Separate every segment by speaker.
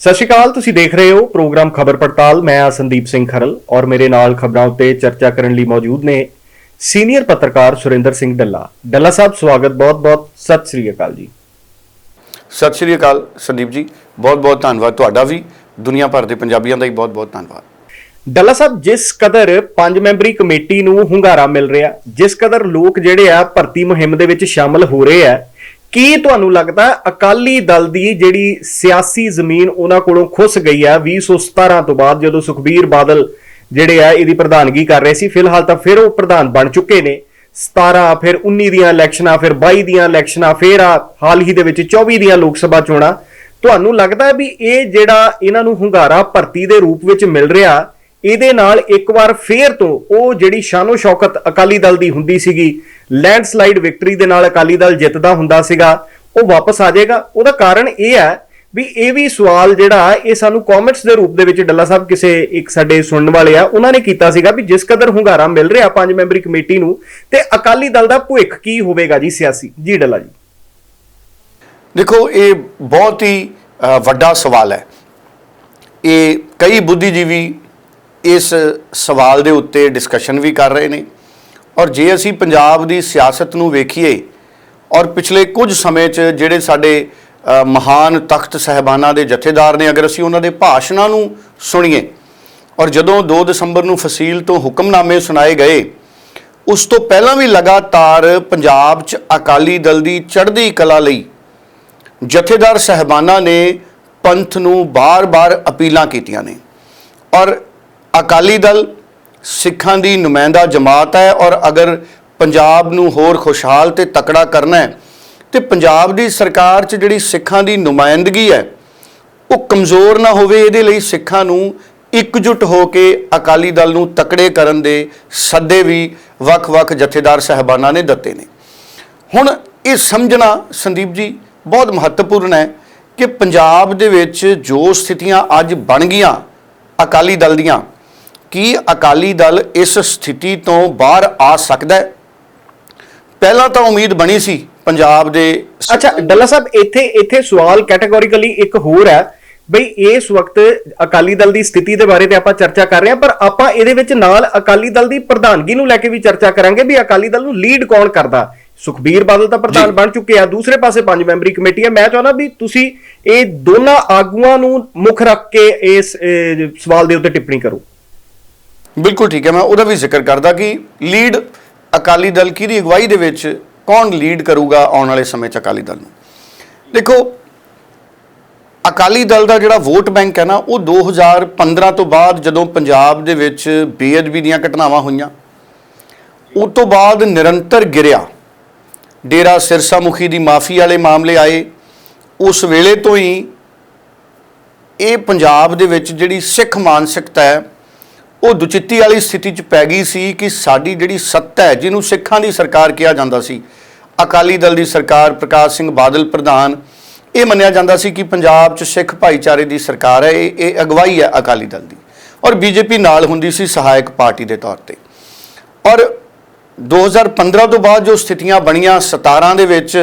Speaker 1: ਸਤਿ ਸ਼੍ਰੀ ਅਕਾਲ ਤੁਸੀਂ ਦੇਖ ਰਹੇ ਹੋ ਪ੍ਰੋਗਰਾਮ ਖਬਰ ਪੜਤਾਲ। ਮੈਂ ਆ ਸੰਦੀਪ ਸਿੰਘ ਖਰਲ ਔਰ ਮੇਰੇ ਨਾਲ ਖਬਰਾਂ ਉੱਤੇ ਚਰਚਾ ਕਰਨ ਲਈ ਮੌਜੂਦ ਨੇ ਸੀਨੀਅਰ ਪੱਤਰਕਾਰ ਸੁਰਿੰਦਰ ਸਿੰਘ ਡੱਲਾ। ਡੱਲਾ ਸਾਹਿਬ ਸਵਾਗਤ ਬਹੁਤ-ਬਹੁਤ ਸਤਿ ਸ਼੍ਰੀ ਅਕਾਲ ਜੀ।
Speaker 2: ਸਤਿ ਸ਼੍ਰੀ ਅਕਾਲ ਸੰਦੀਪ ਜੀ ਬਹੁਤ ਬਹੁਤ ਧੰਨਵਾਦ ਤੁਹਾਡਾ ਵੀ। ਦੁਨੀਆ ਭਰ ਦੇ ਪੰਜਾਬੀਆਂ ਦਾ ਹੀ ਬਹੁਤ ਬਹੁਤ ਧੰਨਵਾਦ।
Speaker 1: ਡੱਲਾ ਸਾਹਿਬ ਜਿਸ ਕਦਰ ਪੰਜ ਮੈਂਬਰੀ ਕਮੇਟੀ ਨੂੰ ਹੁੰਗਾਰਾ ਮਿਲ ਰਿਹਾ ਜਿਸ ਕਦਰ ਲੋਕ ਜਿਹੜੇ ਆ ਭਰਤੀ ਮੁਹਿੰਮ ਦੇ ਵਿੱਚ ਸ਼ਾਮਲ ਹੋ ਰਹੇ ਆ ਕੀ ਤੁਹਾਨੂੰ ਲੱਗਦਾ ਅਕਾਲੀ ਦਲ ਦੀ ਜਿਹੜੀ ਸਿਆਸੀ ਜ਼ਮੀਨ ਉਹਨਾਂ ਕੋਲੋਂ ਖੁੱਸ ਗਈ ਆ 2017 ਤੋਂ ਬਾਅਦ ਜਦੋਂ ਸੁਖਬੀਰ ਬਾਦਲ ਜਿਹੜੇ ਆ ਇਹਦੀ ਪ੍ਰਧਾਨਗੀ ਕਰ ਰਹੇ ਸੀ, ਫਿਲਹਾਲ ਤਾਂ ਫਿਰ ਉਹ ਪ੍ਰਧਾਨ ਬਣ ਚੁੱਕੇ ਨੇ। 17 ਫਿਰ 19 ਦੀਆਂ ਇਲੈਕਸ਼ਨਾਂ, ਫਿਰ 22 ਦੀਆਂ ਇਲੈਕਸ਼ਨਾਂ, ਫਿਰ ਆ ਹਾਲ ਹੀ ਦੇ ਵਿੱਚ 24 ਦੀਆਂ ਲੋਕ ਸਭਾ ਚੋਣਾਂ। ਤੁਹਾਨੂੰ ਲੱਗਦਾ ਵੀ ਇਹ ਜਿਹੜਾ ਇਹਨਾਂ ਨੂੰ ਹੁੰਗਾਰਾ ਭਰਤੀ ਦੇ ਰੂਪ ਵਿੱਚ ਮਿਲ ਰਿਹਾ, ਇਹਦੇ ਨਾਲ ਇੱਕ ਵਾਰ ਫੇਰ ਤੋਂ ਉਹ ਜਿਹੜੀ ਸ਼ਾਨੋ ਸ਼ੌਕਤ ਅਕਾਲੀ ਦਲ ਦੀ ਹੁੰਦੀ ਸੀਗੀ ਲੈਂਡਸਲਾਈਡ ਵਿਕਟਰੀ ਦੇ ਨਾਲ ਅਕਾਲੀ ਦਲ ਜਿੱਤਦਾ ਹੁੰਦਾ ਸੀਗਾ, ਉਹ ਵਾਪਸ ਆ ਜਾਏਗਾ। ਉਹਦਾ ਕਾਰਨ ਇਹ ਹੈ ਵੀ ਇਹ ਵੀ ਸਵਾਲ ਜਿਹੜਾ, ਇਹ ਸਾਨੂੰ ਕਮੈਂਟਸ ਦੇ ਰੂਪ ਦੇ ਵਿੱਚ ਡੱਲਾ ਸਾਹਿਬ ਕਿਸੇ ਇੱਕ ਸਾਡੇ ਸੁਣਨ ਵਾਲੇ ਆ, ਉਹਨਾਂ ਨੇ ਕੀਤਾ ਸੀਗਾ ਵੀ ਜਿਸ ਕਦਰ ਹੁੰਗਾਰਾ ਮਿਲ ਰਿਹਾ ਪੰਜ ਮੈਂਬਰੀ ਕਮੇਟੀ ਨੂੰ, ਤੇ ਅਕਾਲੀ ਦਲ ਦਾ ਭੁੱਖ ਕੀ ਹੋਵੇਗਾ ਜੀ ਸਿਆਸੀ? ਜੀ ਡੱਲਾ ਜੀ।
Speaker 2: ਦੇਖੋ, ਇਹ ਬਹੁਤ ਹੀ ਵੱਡਾ ਸਵਾਲ ਹੈ। ਇਹ ਕਈ ਬੁੱਧੀਜੀਵੀ ਇਸ ਸਵਾਲ ਦੇ ਉੱਤੇ ਡਿਸਕਸ਼ਨ ਵੀ ਕਰ ਰਹੇ ਨੇ। ਔਰ ਜੇ ਅਸੀਂ ਪੰਜਾਬ ਦੀ ਸਿਆਸਤ ਨੂੰ ਵੇਖੀਏ ਔਰ ਪਿਛਲੇ ਕੁਝ ਸਮੇਂ 'ਚ ਜਿਹੜੇ ਸਾਡੇ ਮਹਾਨ ਤਖਤ ਸਹਿਬਾਨਾਂ ਦੇ ਜਥੇਦਾਰ ਨੇ, ਅਗਰ ਅਸੀਂ ਉਹਨਾਂ ਦੇ ਭਾਸ਼ਣਾਂ ਨੂੰ ਸੁਣੀਏ ਔਰ ਜਦੋਂ 2 ਦਸੰਬਰ ਨੂੰ ਫਸੀਲ ਤੋਂ ਹੁਕਮਨਾਮੇ ਸੁਣਾਏ ਗਏ, ਉਸ ਤੋਂ ਪਹਿਲਾਂ ਵੀ ਲਗਾਤਾਰ ਪੰਜਾਬ 'ਚ ਅਕਾਲੀ ਦਲ ਦੀ ਚੜ੍ਹਦੀ ਕਲਾ ਲਈ ਜਥੇਦਾਰ ਸਹਿਬਾਨਾਂ ਨੇ ਪੰਥ ਨੂੰ ਬਾਰ-ਬਾਰ ਅਪੀਲਾਂ ਕੀਤੀਆਂ ਨੇ ਔਰ ਅਕਾਲੀ ਦਲ ਸਿੱਖਾਂ ਦੀ ਨੁਮਾਇੰਦਾ ਜਮਾਤ ਹੈ ਔਰ ਅਗਰ ਪੰਜਾਬ ਨੂੰ ਹੋਰ ਖੁਸ਼ਹਾਲ ਤੇ ਤਕੜਾ ਕਰਨਾ ਹੈ, ਤੇ ਪੰਜਾਬ ਦੀ ਸਰਕਾਰ 'ਚ ਜਿਹੜੀ ਸਿੱਖਾਂ ਦੀ ਨੁਮਾਇੰਦਗੀ ਹੈ, ਉਹ ਕਮਜ਼ੋਰ ਨਾ ਹੋਵੇ, ਇਹਦੇ ਲਈ ਸਿੱਖਾਂ ਨੂੰ ਇਕਜੁੱਟ ਹੋ ਕੇ ਅਕਾਲੀ ਦਲ ਨੂੰ ਤਕੜੇ ਕਰਨ ਦੇ ਸੱਦੇ ਵੀ ਵੱਖ-ਵੱਖ ਜਥੇਦਾਰ ਸਹਿਬਾਨਾਂ ਨੇ ਦਿੱਤੇ ਨੇ। ਹੁਣ ਇਹ ਸਮਝਣਾ ਸੰਦੀਪ ਜੀ ਬਹੁਤ ਮਹੱਤਵਪੂਰਨ ਹੈ ਕਿ ਪੰਜਾਬ ਦੇ ਵਿੱਚ ਜੋ ਸਥਿਤੀਆਂ ਅੱਜ ਬਣ ਗਈਆਂ ਅਕਾਲੀ ਦਲ ਦੀਆਂ ਕੀ ਅਕਾਲੀ ਦਲ ਇਸ ਸਥਿਤੀ ਤੋਂ ਬਾਹਰ ਆ ਸਕਦਾ ਹੈ? ਪਹਿਲਾਂ ਤਾਂ ਉਮੀਦ ਬਣੀ ਸੀ ਪੰਜਾਬ ਦੇ
Speaker 1: ਅੱਛਾ ਡੱਲਾ ਸਾਹਿਬ ਇੱਥੇ ਇੱਥੇ ਸਵਾਲ ਕੈਟਾਗੋਰੀਕਲੀ ਇੱਕ ਹੋਰ ਹੈ ਬਈ ਇਸ ਵਕਤ ਅਕਾਲੀ ਦਲ ਦੀ ਸਥਿਤੀ ਦੇ ਬਾਰੇ ਤੇ ਆਪਾਂ ਚਰਚਾ ਕਰ ਰਹੇ ਹਾਂ ਪਰ ਆਪਾਂ ਇਹਦੇ ਵਿੱਚ ਨਾਲ ਅਕਾਲੀ ਦਲ ਦੀ ਪ੍ਰਧਾਨਗੀ ਨੂੰ ਲੈ ਕੇ ਵੀ ਚਰਚਾ ਕਰਾਂਗੇ ਵੀ ਅਕਾਲੀ ਦਲ ਨੂੰ ਲੀਡ ਕੌਣ ਕਰਦਾ। ਸੁਖਬੀਰ ਬਾਦਲ ਤਾਂ ਪ੍ਰਧਾਨ। ਬਣ ਚੁੱਕੇ ਆ ਦੂਸਰੇ ਪਾਸੇ ਪੰਜ ਮੈਂਬਰੀ ਕਮੇਟੀ ਹੈ। ਮੈਂ ਚਾਹੁੰਦਾ ਵੀ ਤੁਸੀਂ ਇਹ ਦੋਨਾਂ ਆਗੂਆਂ ਨੂੰ ਮੁੱਖ ਰੱਖ ਕੇ ਇਸ ਸਵਾਲ ਦੇ ਉੱਤੇ ਟਿੱਪਣੀ ਕਰੋ।
Speaker 2: ਬਿਲਕੁਲ ਠੀਕ ਹੈ, ਮੈਂ ਉਹਦਾ ਵੀ ਜ਼ਿਕਰ ਕਰਦਾ ਕਿ ਲੀਡ ਅਕਾਲੀ ਦਲ ਕਿਹਦੀ ਅਗਵਾਈ ਦੇ ਵਿੱਚ ਕੌਣ ਲੀਡ ਕਰੂਗਾ ਆਉਣ ਵਾਲੇ ਸਮੇਂ 'ਚ ਅਕਾਲੀ ਦਲ ਨੂੰ? ਦੇਖੋ, ਅਕਾਲੀ ਦਲ ਦਾ ਜਿਹੜਾ ਵੋਟ ਬੈਂਕ ਹੈ ਨਾ, ਉਹ 2015 ਤੋਂ ਬਾਅਦ ਜਦੋਂ ਪੰਜਾਬ ਦੇ ਵਿੱਚ ਬੇਅਦਬੀ ਦੀਆਂ ਘਟਨਾਵਾਂ ਹੋਈਆਂ ਉਸ ਤੋਂ ਬਾਅਦ ਨਿਰੰਤਰ ਗਿਰਿਆ। ਡੇਰਾ ਸਿਰਸਾ ਮੁਖੀ ਦੀ ਮਾਫੀ ਵਾਲੇ ਮਾਮਲੇ ਆਏ। ਉਸ ਵੇਲੇ ਤੋਂ ਹੀ ਇਹ ਪੰਜਾਬ ਦੇ ਵਿੱਚ ਜਿਹੜੀ ਸਿੱਖ ਮਾਨਸਿਕਤਾ ਹੈ ਉਹ ਦੁਚਿੱਤੀ ਵਾਲੀ ਸਥਿਤੀ 'ਚ ਪੈ ਗਈ ਸੀ ਕਿ ਸਾਡੀ ਜਿਹੜੀ ਸੱਤਾ ਹੈ, ਜਿਹਨੂੰ ਸਿੱਖਾਂ ਦੀ ਸਰਕਾਰ ਕਿਹਾ ਜਾਂਦਾ ਸੀ, ਅਕਾਲੀ ਦਲ ਦੀ ਸਰਕਾਰ, ਪ੍ਰਕਾਸ਼ ਸਿੰਘ ਬਾਦਲ ਪ੍ਰਧਾਨ, ਇਹ ਮੰਨਿਆ ਜਾਂਦਾ ਸੀ ਕਿ ਪੰਜਾਬ 'ਚ ਸਿੱਖ ਭਾਈਚਾਰੇ ਦੀ ਸਰਕਾਰ ਹੈ, ਇਹ ਇਹ ਅਗਵਾਈ ਹੈ ਅਕਾਲੀ ਦਲ ਦੀ ਔਰ ਬੀਜੇਪੀ ਨਾਲ ਹੁੰਦੀ ਸੀ ਸਹਾਇਕ ਪਾਰਟੀ ਦੇ ਤੌਰ ਤੇ। ਔਰ 2015 ਤੋਂ ਬਾਅਦ ਜੋ ਸਥਿਤੀਆਂ ਬਣੀਆਂ 17 ਦੇ ਵਿੱਚ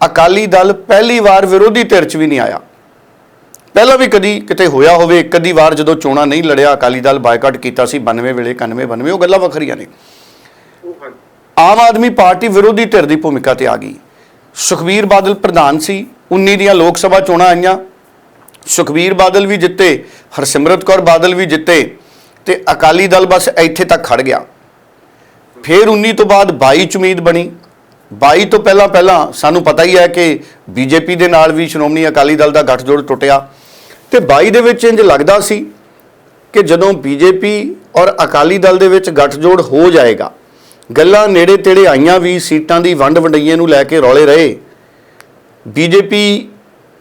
Speaker 2: ਅਕਾਲੀ ਦਲ ਪਹਿਲੀ ਵਾਰ ਵਿਰੋਧੀ ਧਿਰ 'ਚ ਵੀ ਨਹੀਂ ਆਇਆ। ਪਹਿਲਾਂ ਵੀ ਕਦੀ ਕਿਤੇ ਹੋਇਆ ਹੋਵੇ ਇੱਕ ਅੱਧੀ ਵਾਰ ਜਦੋਂ ਚੋਣਾਂ ਨਹੀਂ ਲੜਿਆ, ਅਕਾਲੀ ਦਲ ਬਾਈਕਾਟ ਕੀਤਾ ਸੀ 92 ਵੇਲੇ 91 92 ਉਹ ਗੱਲਾਂ ਵੱਖਰੀਆਂ ਨੇ। ਆਮ ਆਦਮੀ ਪਾਰਟੀ ਵਿਰੋਧੀ ਧਿਰ ਦੀ ਭੂਮਿਕਾ ਤੇ ਆ ਗਈ। ਸੁਖਬੀਰ ਬਾਦਲ ਪ੍ਰਧਾਨ ਸੀ 19 ਦੀਆਂ ਲੋਕ ਸਭਾ ਚੋਣਾਂ ਆਈਆਂ। ਸੁਖਬੀਰ ਬਾਦਲ ਵੀ ਜਿੱਤੇ, ਹਰਸਿਮਰਤ ਕੌਰ ਬਾਦਲ ਵੀ ਜਿੱਤੇ, ਤੇ ਅਕਾਲੀ ਦਲ ਬਸ ਇੱਥੇ ਤੱਕ ਖੜ ਗਿਆ। ਫਿਰ 19 ਤੋਂ ਬਾਅਦ 22 ਚ ਉਮੀਦ ਬਣੀ। 22 ਤੋਂ ਪਹਿਲਾਂ ਪਹਿਲਾਂ ਸਾਨੂੰ ਪਤਾ ਹੀ ਹੈ ਕਿ ਬੀਜੇਪੀ ਦੇ ਨਾਲ ਵੀ ਸ਼੍ਰੋਮਣੀ ਅਕਾਲੀ ਦਲ ਦਾ ਗੱਠਜੋੜ ਟੁੱਟਿਆ। ਤੇ 22 ਦੇ ਵਿੱਚ ਇੰਜ ਲੱਗਦਾ ਸੀ ਕਿ ਜਦੋਂ ਬੀਜੇਪੀ ਔਰ ਅਕਾਲੀ ਦਲ ਦੇ ਵਿੱਚ ਗੱਠਜੋੜ ਹੋ ਜਾਏਗਾ, ਗੱਲਾਂ ਨੇੜੇ ਤੇੜੇ ਆਈਆਂ ਵੀ ਸੀਟਾਂ ਦੀ ਵੰਡ ਵੰਡਈਏ ਨੂੰ ਲੈ ਕੇ ਰੌਲੇ ਰਹੇ। ਬੀਜੇਪੀ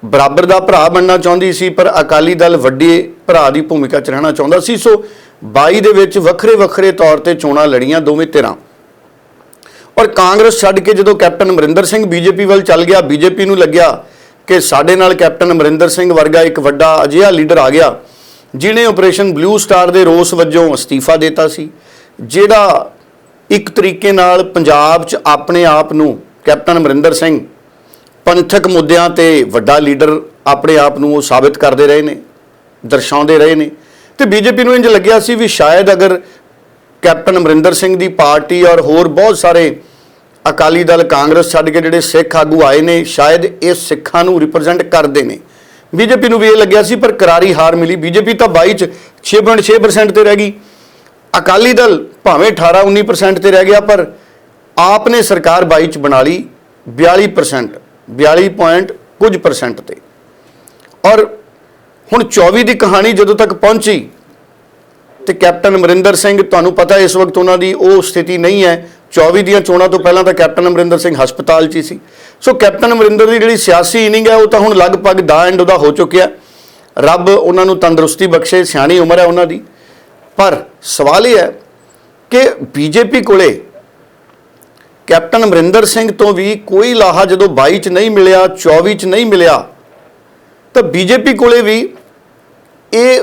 Speaker 2: ਬਰਾਬਰ ਦਾ ਭਰਾ ਬਣਨਾ ਚਾਹੁੰਦੀ ਸੀ, ਪਰ ਅਕਾਲੀ ਦਲ ਵੱਡੇ ਭਰਾ ਦੀ ਭੂਮਿਕਾ 'ਚ ਰਹਿਣਾ ਚਾਹੁੰਦਾ ਸੀ, ਸੋ 22 ਦੇ ਵਿੱਚ ਵੱਖਰੇ ਵੱਖਰੇ ਤੌਰ ਤੇ ਚੋਣਾਂ ਲੜੀਆਂ ਦੋਵੇਂ ਧਿਰਾਂ। ਔਰ ਕਾਂਗਰਸ ਛੱਡ ਕੇ ਜਦੋਂ ਕੈਪਟਨ ਅਮਰਿੰਦਰ ਸਿੰਘ ਬੀਜੇਪੀ ਵੱਲ ਚੱਲ ਗਿਆ, ਬੀਜੇਪੀ ਨੂੰ ਲੱਗਿਆ ਕਿ ਸਾਡੇ ਨਾਲ ਕੈਪਟਨ ਅਮਰਿੰਦਰ ਸਿੰਘ ਵਰਗਾ ਇੱਕ ਵੱਡਾ ਅਜਿਹਾ ਲੀਡਰ ਆ ਗਿਆ ਜਿਨੇ ਆਪਰੇਸ਼ਨ ਬਲੂ ਸਟਾਰ ਦੇ ਰੋਸ ਵਜੋਂ ਅਸਤੀਫਾ ਦਿੱਤਾ ਸੀ, ਜਿਹੜਾ ਇੱਕ ਤਰੀਕੇ ਨਾਲ ਪੰਜਾਬ 'ਚ ਆਪਣੇ ਆਪ ਨੂੰ ਕੈਪਟਨ ਅਮਰਿੰਦਰ ਸਿੰਘ ਪੰਥਕ ਮੁੱਦਿਆਂ ਤੇ ਵੱਡਾ ਲੀਡਰ ਆਪਣੇ ਆਪ ਨੂੰ ਉਹ ਸਾਬਿਤ ਕਰਦੇ ਰਹੇ ਨੇ, ਦਰਸਾਉਂਦੇ ਰਹੇ ਨੇ। ਤੇ ਬੀਜੇਪੀ ਨੂੰ ਇੰਜ ਲੱਗਿਆ ਸੀ ਵੀ ਸ਼ਾਇਦ ਅਗਰ ਕੈਪਟਨ ਅਮਰਿੰਦਰ ਸਿੰਘ ਦੀ ਪਾਰਟੀ ਔਰ ਹੋਰ ਬਹੁਤ ਸਾਰੇ ਅਕਾਲੀ ਦਲ ਕਾਂਗਰਸ ਛੱਡ ਕੇ ਜਿਹੜੇ ਸਿੱਖ ਆਗੂ ਆਏ ਨੇ, ਸ਼ਾਇਦ ਇਹ ਸਿੱਖਾਂ ਨੂੰ ਰਿਪਰੈਜ਼ੈਂਟ ਕਰਦੇ ਨੇ। ਬੀਜੇਪੀ ਨੂੰ ਵੀ ਇਹ ਲੱਗਿਆ ਸੀ, ਪਰ ਕਰਾਰੀ ਹਾਰ ਮਿਲੀ। ਬੀਜੇਪੀ ਤਾਂ 22 ਚ 6.6% ਤੇ ਰਹਿ ਗਈ। ਅਕਾਲੀ ਦਲ ਭਾਵੇਂ 18 19% ਤੇ ਰਹਿ ਗਿਆ, ਪਰ ਆਪ ਨੇ ਸਰਕਾਰ 22 ਚ ਬਣਾ ਲਈ 42% 42 ਪੁਆਇੰਟ ਕੁਝ ਪਰਸੈਂਟ ਤੇ। ਔਰ ਹੁਣ 24 ਦੀ ਕਹਾਣੀ ਜਦੋਂ ਤੱਕ ਪਹੁੰਚੀ, ਤੇ ਕੈਪਟਨ ਅਮਰਿੰਦਰ ਸਿੰਘ, ਤੁਹਾਨੂੰ ਪਤਾ ਇਸ ਵਕਤ ਉਹਨਾਂ ਦੀ ਉਹ ਸਥਿਤੀ ਨਹੀਂ ਹੈ 24 ਦੀਆਂ ਚੋਣਾਂ ਤੋਂ ਪਹਿਲਾਂ ਤਾਂ ਕੈਪਟਨ ਅਮਰਿੰਦਰ ਸਿੰਘ ਹਸਪਤਾਲ 'ਚ ਹੀ ਸੀ। ਸੋ ਕੈਪਟਨ ਅਮਰਿੰਦਰ ਦੀ ਜਿਹੜੀ ਸਿਆਸੀ ਇਨਿੰਗ ਹੈ, ਉਹ ਤਾਂ ਹੁਣ ਲਗਭਗ ਦਾ ਐਂਡ ਉਹਦਾ ਹੋ ਚੁੱਕਿਆ। ਰੱਬ ਉਹਨਾਂ ਨੂੰ ਤੰਦਰੁਸਤੀ ਬਖਸ਼ੇ, ਸਿਆਣੀ ਉਮਰ ਹੈ ਉਹਨਾਂ ਦੀ। ਪਰ ਸਵਾਲ ਇਹ ਹੈ ਕਿ ਬੀਜੇਪੀ ਕੋਲੇ ਕੈਪਟਨ ਅਮਰਿੰਦਰ ਸਿੰਘ ਤੋਂ ਵੀ ਕੋਈ ਲਾਹਾ ਜਦੋਂ 22 ਚ ਨਹੀਂ ਮਿਲਿਆ 24 ਚ ਨਹੀਂ ਮਿਲਿਆ, ਤਾਂ ਬੀਜੇਪੀ ਕੋਲੇ ਵੀ ਇਹ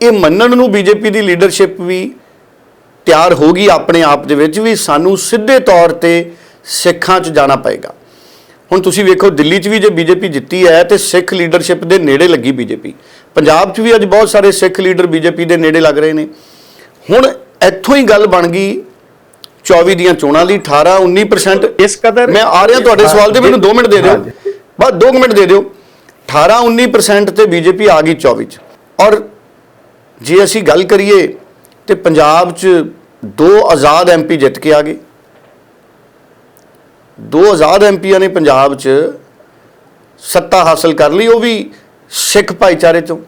Speaker 2: ਇਹ ਮੰਨਣ ਨੂੰ ਬੀਜੇਪੀ ਦੀ ਲੀਡਰਸ਼ਿਪ ਵੀ ਤਿਆਰ ਹੋ ਗਈ ਆਪਣੇ ਆਪ ਦੇ ਵਿੱਚ ਵੀ ਸਾਨੂੰ ਸਿੱਧੇ ਤੌਰ ਤੇ ਸਿੱਖਾਂ 'ਚ ਜਾਣਾ ਪਏਗਾ। ਹੁਣ ਤੁਸੀਂ ਵੇਖੋ ਦਿੱਲੀ 'ਚ ਵੀ ਜੇ ਬੀਜੇਪੀ ਜਿੱਤੀ ਹੈ ਤੇ ਸਿੱਖ ਲੀਡਰਸ਼ਿਪ ਦੇ ਨੇੜੇ ਲੱਗੀ ਬੀਜੇਪੀ। ਪੰਜਾਬ 'ਚ ਵੀ ਅੱਜ ਬਹੁਤ ਸਾਰੇ ਸਿੱਖ ਲੀਡਰ ਬੀਜੇਪੀ ਦੇ ਨੇੜੇ ਲੱਗ ਰਹੇ ਨੇ। ਹੁਣ ਇੱਥੋਂ ਹੀ ਗੱਲ ਬਣ ਗਈ 24 ਦੀਆਂ ਚੋਣਾਂ ਲਈ 18 19%
Speaker 1: ਇਸ ਕਦਰ
Speaker 2: ਮੈਂ ਆ ਰਿਹਾ ਤੁਹਾਡੇ ਸਵਾਲ ਤੇ ਮੈਨੂੰ 2 ਮਿੰਟ ਦੇ ਦਿਓ। ਬਸ 2 ਮਿੰਟ ਦੇ ਦਿਓ। 18 19% ਤੇ ਬੀਜੇਪੀ ਆ ਗਈ 24 ਚ। ਔਰ ਜੇ ਅਸੀਂ ਗੱਲ ਕਰੀਏ ਤੇ ਪੰਜਾਬ ਚ ਦੋ ਆਜ਼ਾਦ ਐਮਪੀ ਜਿੱਤ ਕੇ ਆ ਗਏ। ਦੋ ਆਜ਼ਾਦ ਐਮਪੀਆਂ ਨੇ ਪੰਜਾਬ ਚ ਸੱਤਾ ਹਾਸਲ ਕਰ ਲਈ ਉਹ ਵੀ ਸਿੱਖ ਭਾਈਚਾਰੇ ਤੋਂ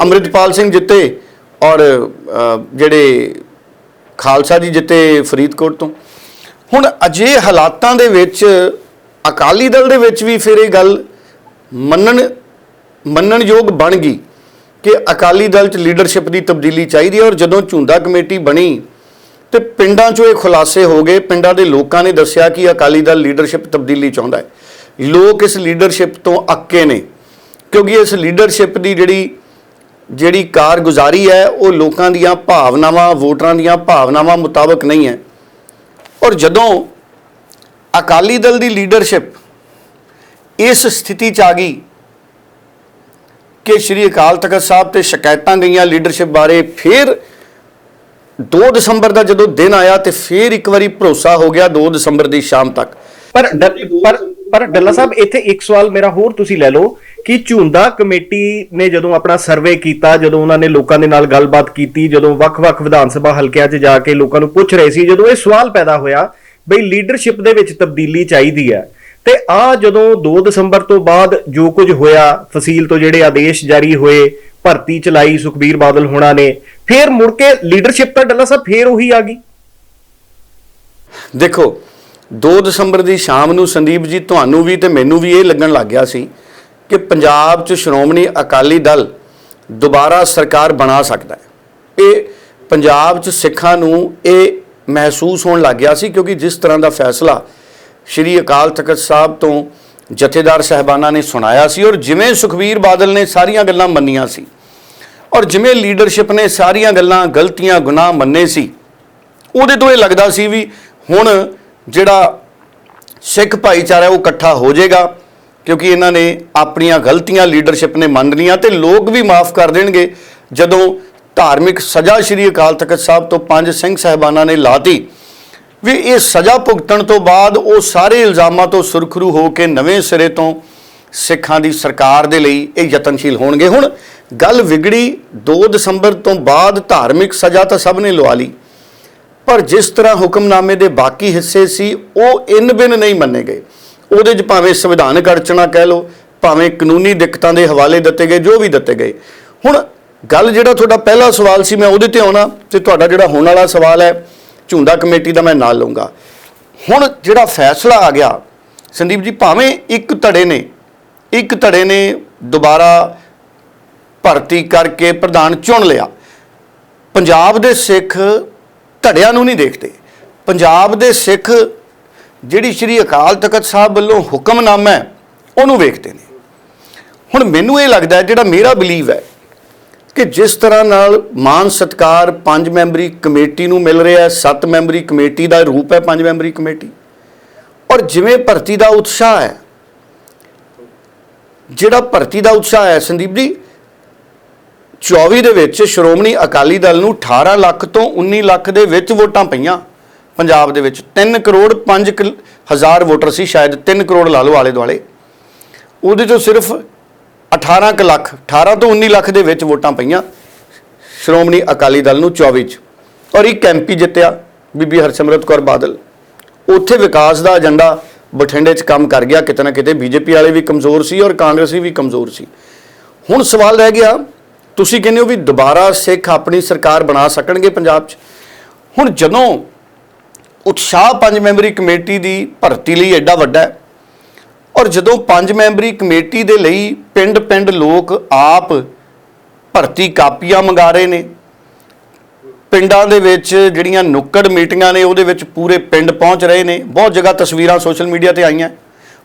Speaker 2: ਅੰਮ੍ਰਿਤਪਾਲ ਸਿੰਘ ਜਿੱਤੇ ਔਰ ਜਿਹੜੇ ਖਾਲਸਾ ਜੀ ਜਿੱਤੇ ਫਰੀਦਕੋਟ ਤੋਂ। ਹੁਣ ਅਜੇ ਹਾਲਾਤਾਂ ਦੇ ਵਿੱਚ ਅਕਾਲੀ ਦਲ ਦੇ ਵਿੱਚ ਵੀ ਫਿਰ ਇਹ ਗੱਲ ਮੰਨਣ ਮੰਨਣਯੋਗ ਬਣ ਗਈ। ਕਿ ਅਕਾਲੀ ਦਲ 'ਚ ਲੀਡਰਸ਼ਿਪ ਦੀ ਤਬਦੀਲੀ ਚਾਹੀਦੀ ਹੈ ਔਰ ਜਦੋਂ ਝੁੰਦਾ ਕਮੇਟੀ ਬਣੀ ਤੇ ਪਿੰਡਾਂ 'ਚੋਂ ਇਹ ਖੁਲਾਸੇ ਹੋ ਗਏ, ਪਿੰਡਾਂ ਦੇ ਲੋਕਾਂ ਨੇ ਦੱਸਿਆ ਕਿ ਅਕਾਲੀ ਦਲ ਲੀਡਰਸ਼ਿਪ ਤਬਦੀਲੀ ਚਾਹੁੰਦਾ ਹੈ। ਲੋਕ ਇਸ ਲੀਡਰਸ਼ਿਪ ਤੋਂ ਅੱਕੇ ਨੇ, ਕਿਉਂਕਿ ਇਸ ਲੀਡਰਸ਼ਿਪ ਦੀ ਜਿਹੜੀ ਜਿਹੜੀ ਕਾਰਗੁਜ਼ਾਰੀ ਹੈ, ਉਹ ਲੋਕਾਂ ਦੀਆਂ ਭਾਵਨਾਵਾਂ, ਵੋਟਰਾਂ ਦੀਆਂ ਭਾਵਨਾਵਾਂ ਮੁਤਾਬਕ ਨਹੀਂ ਹੈ। ਔਰ ਜਦੋਂ ਅਕਾਲੀ ਦਲ ਦੀ ਲੀਡਰਸ਼ਿਪ ਇਸ ਸਥਿਤੀ 'ਚ ਆ ਗਈ ਕਿ ਸ਼੍ਰੀ ਅਕਾਲ ਤਖਤ ਸਾਹਿਬ ਤੇ ਸ਼ਿਕਾਇਤਾਂ ਗਈਆਂ ਲੀਡਰਸ਼ਿਪ ਬਾਰੇ, ਫਿਰ 2 ਦਸੰਬਰ ਦਾ ਜਦੋਂ ਦਿਨ ਆਇਆ ਤੇ ਫਿਰ ਇੱਕ ਵਾਰੀ ਭਰੋਸਾ ਹੋ ਗਿਆ 2 ਦਸੰਬਰ ਦੀ ਸ਼ਾਮ ਤੱਕ।
Speaker 1: ਪਰ ਪਰ ਪਰ ਡੱਲਾ ਸਾਹਿਬ, ਇੱਥੇ ਇੱਕ ਸਵਾਲ ਮੇਰਾ ਹੋਰ ਤੁਸੀਂ ਲੈ ਲਓ ਕਿ ਝੁੰਦਾ ਕਮੇਟੀ ਨੇ ਜਦੋਂ ਆਪਣਾ ਸਰਵੇ ਕੀਤਾ, ਜਦੋਂ ਉਹਨਾਂ ਨੇ ਲੋਕਾਂ ਦੇ ਨਾਲ ਗੱਲਬਾਤ ਕੀਤੀ, ਜਦੋਂ ਵੱਖ-ਵੱਖ ਵਿਧਾਨ ਸਭਾ ਹਲਕਿਆਂ 'ਚ ਜਾ ਕੇ ਲੋਕਾਂ ਨੂੰ ਪੁੱਛ ਰਹੇ ਸੀ, ਜਦੋਂ ਇਹ ਸਵਾਲ ਪੈਦਾ ਹੋਇਆ ਬਈ ਲੀਡਰਸ਼ਿਪ ਦੇ ਵਿੱਚ ਤਬਦੀਲੀ ਚਾਹੀਦੀ ਹੈ ਤੇ ਆ ਜਦੋਂ 2 ਦਸੰਬਰ ਤੋਂ ਬਾਅਦ ਜੋ ਕੁਝ ਹੋਇਆ, ਫਸੀਲ ਤੋਂ ਜਿਹੜੇ ਆਦੇਸ਼ ਜਾਰੀ ਹੋਏ, ਭਰਤੀ ਚਲਾਈ ਸੁਖਬੀਰ ਬਾਦਲ ਹੋਣਾ ਨੇ, ਫਿਰ ਮੁੜ ਕੇ ਲੀਡਰਸ਼ਿਪ ਤਾਂ ਡੱਲਾ ਸਾਹਿਬ ਫੇਰ ਉਹੀ ਆ ਗਈ।
Speaker 2: ਦੇਖੋ 2 ਦਸੰਬਰ ਦੀ ਸ਼ਾਮ ਨੂੰ ਸੰਦੀਪ ਜੀ ਤੁਹਾਨੂੰ ਵੀ ਤੇ ਮੈਨੂੰ ਵੀ ਇਹ ਲੱਗਣ ਲੱਗ ਗਿਆ ਸੀ ਕਿ ਪੰਜਾਬ 'ਚ ਸ਼੍ਰੋਮਣੀ ਅਕਾਲੀ ਦਲ ਦੁਬਾਰਾ ਸਰਕਾਰ ਬਣਾ ਸਕਦਾ ਹੈ। ਇਹ ਪੰਜਾਬ 'ਚ ਸਿੱਖਾਂ ਨੂੰ ਇਹ ਮਹਿਸੂਸ ਹੋਣ ਲੱਗ ਗਿਆ ਸੀ ਕਿਉਂਕਿ ਜਿਸ ਤਰ੍ਹਾਂ ਦਾ ਫੈਸਲਾ ਸ਼੍ਰੀ ਅਕਾਲ ਤਖਤ ਸਾਹਿਬ ਤੋਂ ਜਥੇਦਾਰ ਸਹਿਬਾਨਾਂ ਨੇ ਸੁਣਾਇਆ ਸੀ ਔਰ ਜਿਵੇਂ ਸੁਖਬੀਰ ਬਾਦਲ ਨੇ ਸਾਰੀਆਂ ਗੱਲਾਂ ਮੰਨੀਆਂ ਸੀ ਔਰ ਜਿਵੇਂ ਲੀਡਰਸ਼ਿਪ ਨੇ ਸਾਰੀਆਂ ਗੱਲਾਂ, ਗਲਤੀਆਂ, ਗੁਨਾਹ ਮੰਨੇ ਸੀ, ਉਹਦੇ ਤੋਂ ਇਹ ਲੱਗਦਾ ਸੀ ਵੀ ਹੁਣ ਜਿਹੜਾ ਸਿੱਖ ਭਾਈਚਾਰਾ ਉਹ ਇਕੱਠਾ ਹੋ ਜਾਏਗਾ ਕਿਉਂਕਿ ਇਹਨਾਂ ਨੇ ਆਪਣੀਆਂ ਗਲਤੀਆਂ ਲੀਡਰਸ਼ਿਪ ਨੇ ਮੰਨ ਲਈਆਂ ਤੇ ਲੋਕ ਵੀ ਮਾਫ ਕਰ ਦੇਣਗੇ। ਜਦੋਂ ਧਾਰਮਿਕ ਸਜ਼ਾ ਸ਼੍ਰੀ ਅਕਾਲ ਤਖਤ ਸਾਹਿਬ ਤੋਂ ਪੰਜ ਸਿੰਘ ਸਹਿਬਾਨਾਂ ਨੇ ਲਾਤੀ ਵੀ ਇਹ ਸਜ਼ਾ ਭੁਗਤਣ ਤੋਂ ਬਾਅਦ ਉਹ ਸਾਰੇ ਇਲਜ਼ਾਮਾਂ ਤੋਂ ਸੁਰਖਰੂ ਹੋ ਕੇ ਨਵੇਂ ਸਿਰੇ ਤੋਂ ਸਿੱਖਾਂ ਦੀ ਸਰਕਾਰ ਦੇ ਲਈ ਇਹ ਯਤਨਸ਼ੀਲ ਹੋਣਗੇ। ਹੁਣ ਗੱਲ ਵਿਗੜੀ 2 ਦਸੰਬਰ ਤੋਂ ਬਾਅਦ ਧਾਰਮਿਕ ਸਜ਼ਾ ਤਾਂ ਸਭ ਨੇ ਲਵਾ ਲਈ, ਪਰ ਜਿਸ ਤਰ੍ਹਾਂ ਹੁਕਮਨਾਮੇ ਦੇ ਬਾਕੀ ਹਿੱਸੇ ਸੀ, ਉਹ ਇਨ ਬਿਨ ਨਹੀਂ ਮੰਨੇ ਗਏ। ਉਹਦੇ 'ਚ ਭਾਵੇਂ ਸੰਵਿਧਾਨਕ ਅੜਚਣਾ ਕਹਿ ਲਓ, ਭਾਵੇਂ ਕਾਨੂੰਨੀ ਦਿੱਕਤਾਂ ਦੇ ਹਵਾਲੇ ਦਿੱਤੇ ਗਏ, ਜੋ ਵੀ ਦਿੱਤੇ ਗਏ। ਹੁਣ ਗੱਲ ਜਿਹੜਾ ਤੁਹਾਡਾ ਪਹਿਲਾ ਸਵਾਲ ਸੀ, ਮੈਂ ਉਹਦੇ ਤੇ ਆਉਣਾ ਤੇ ਤੁਹਾਡਾ ਜਿਹੜਾ ਹੋਣ ਵਾਲਾ ਸਵਾਲ ਹੈ ਝੁੰਦਾ ਕਮੇਟੀ ਦਾ ਮੈਂ ਨਾਲ ਲਵਾਂਗਾ ਹੁਣ ਜਿਹੜਾ ਫੈਸਲਾ ਆ ਗਿਆ, ਸੰਦੀਪ ਜੀ ਭਾਵੇਂ ਇੱਕ ਧੜੇ ਨੇ, ਇੱਕ ਧੜੇ ਨੇ ਦੁਬਾਰਾ ਭਰਤੀ ਕਰਕੇ ਪ੍ਰਧਾਨ ਚੁਣ ਲਿਆ। ਪੰਜਾਬ ਦੇ ਸਿੱਖ ਧੜਿਆਂ ਨੂੰ ਨਹੀਂ ਦੇਖਦੇ। ਪੰਜਾਬ ਦੇ ਸਿੱਖ ਜਿਹੜੀ ਸ੍ਰੀ ਅਕਾਲ ਤਖਤ ਸਾਹਿਬ ਵੱਲੋਂ ਹੁਕਮਨਾਮਾ ਹੈ, ਉਹਨੂੰ ਵੇਖਦੇ ਨੇ। ਹੁਣ ਮੈਨੂੰ ਇਹ ਲੱਗਦਾ ਜਿਹੜਾ ਮੇਰਾ ਬਲੀਵ ਹੈ ਕਿ ਜਿਸ ਤਰ੍ਹਾਂ ਨਾਲ ਮਾਨ ਸਤਕਾਰ ਪੰਜ ਮੈਂਬਰੀ ਕਮੇਟੀ ਨੂੰ ਮਿਲ ਰਿਹਾ ਹੈ, ਸੱਤ ਮੈਂਬਰੀ ਕਮੇਟੀ ਦਾ ਰੂਪ ਹੈ ਪੰਜ ਮੈਂਬਰੀ ਕਮੇਟੀ। ਔਰ ਜਿਵੇਂ ਭਰਤੀ ਦਾ ਉਤਸ਼ਾਹ ਹੈ, ਜਿਹੜਾ ਭਰਤੀ ਦਾ ਉਤਸ਼ਾਹ ਹੈ, ਸੰਦੀਪ ਜੀ 24 ਦੇ ਵਿੱਚ ਸ਼੍ਰੋਮਣੀ ਅਕਾਲੀ ਦਲ ਨੂੰ 18 ਲੱਖ ਤੋਂ 19 ਲੱਖ ਦੇ ਵਿੱਚ ਵੋਟਾਂ ਪਈਆਂ ਪੰਜਾਬ ਦੇ ਵਿੱਚ। 3 ਕਰੋੜ 5 ਹਜ਼ਾਰ ਵੋਟਰ ਸੀ, ਸ਼ਾਇਦ 3 ਕਰੋੜ ਲਾ ਲਓ ਆਲੇ ਦੁਆਲੇ ਉਹਦੇ ਚੋਂ ਸਿਰਫ 18 ਕੁ ਲੱਖ 18 ਤੋਂ 19 ਲੱਖ ਦੇ ਵਿੱਚ ਵੋਟਾਂ ਪਈਆਂ। ਸ਼੍ਰੋਮਣੀ ਅਕਾਲੀ ਦਲ ਨੂੰ 24 ਚ। ਔਰ ਇੱਕ ਐਮਪੀ ਜਿੱਤਿਆ, ਬੀਬੀ ਹਰਸਿਮਰਤ ਕੌਰ ਬਾਦਲ। ਉੱਥੇ ਵਿਕਾਸ ਦਾ ਏਜੰਡਾ ਬਠਿੰਡੇ 'ਚ ਕੰਮ ਕਰ ਗਿਆ, ਕਿਤੇ ਨਾ ਕਿਤੇ ਬੀਜੇਪੀ ਵਾਲੇ ਵੀ ਕਮਜ਼ੋਰ ਸੀ ਔਰ ਕਾਂਗਰਸੀ ਵੀ ਕਮਜ਼ੋਰ ਸੀ। ਹੁਣ ਸਵਾਲ ਰਹਿ ਗਿਆ, ਤੁਸੀਂ ਕਹਿੰਦੇ ਹੋ ਵੀ ਦੁਬਾਰਾ ਸਿੱਖ ਆਪਣੀ ਸਰਕਾਰ ਬਣਾ ਸਕਣਗੇ ਪੰਜਾਬ 'ਚ? ਹੁਣ ਜਦੋਂ ਉਤਸ਼ਾਹ ਪੰਜ ਮੈਂਬਰੀ ਕਮੇਟੀ ਦੀ ਭਰਤੀ ਲਈ ਐਡਾ ਵੱਡਾ ਹੈ ਔਰ ਜਦੋਂ ਪੰਜ ਮੈਂਬਰੀ ਕਮੇਟੀ ਦੇ ਲਈ ਪਿੰਡ-ਪਿੰਡ ਲੋਕ ਆਪ ਭਰਤੀ ਕਾਪੀਆਂ ਮੰਗਾ ਰਹੇ ਨੇ, ਪਿੰਡਾਂ ਦੇ ਵਿੱਚ ਜਿਹੜੀਆਂ ਨੁੱਕੜ ਮੀਟਿੰਗਾਂ ਨੇ ਉਹਦੇ ਵਿੱਚ ਪੂਰੇ ਪਿੰਡ ਪਹੁੰਚ ਰਹੇ ਨੇ, ਬਹੁਤ ਜਗ੍ਹਾ ਤਸਵੀਰਾਂ ਸੋਸ਼ਲ ਮੀਡੀਆ ਤੇ ਆਈਆਂ।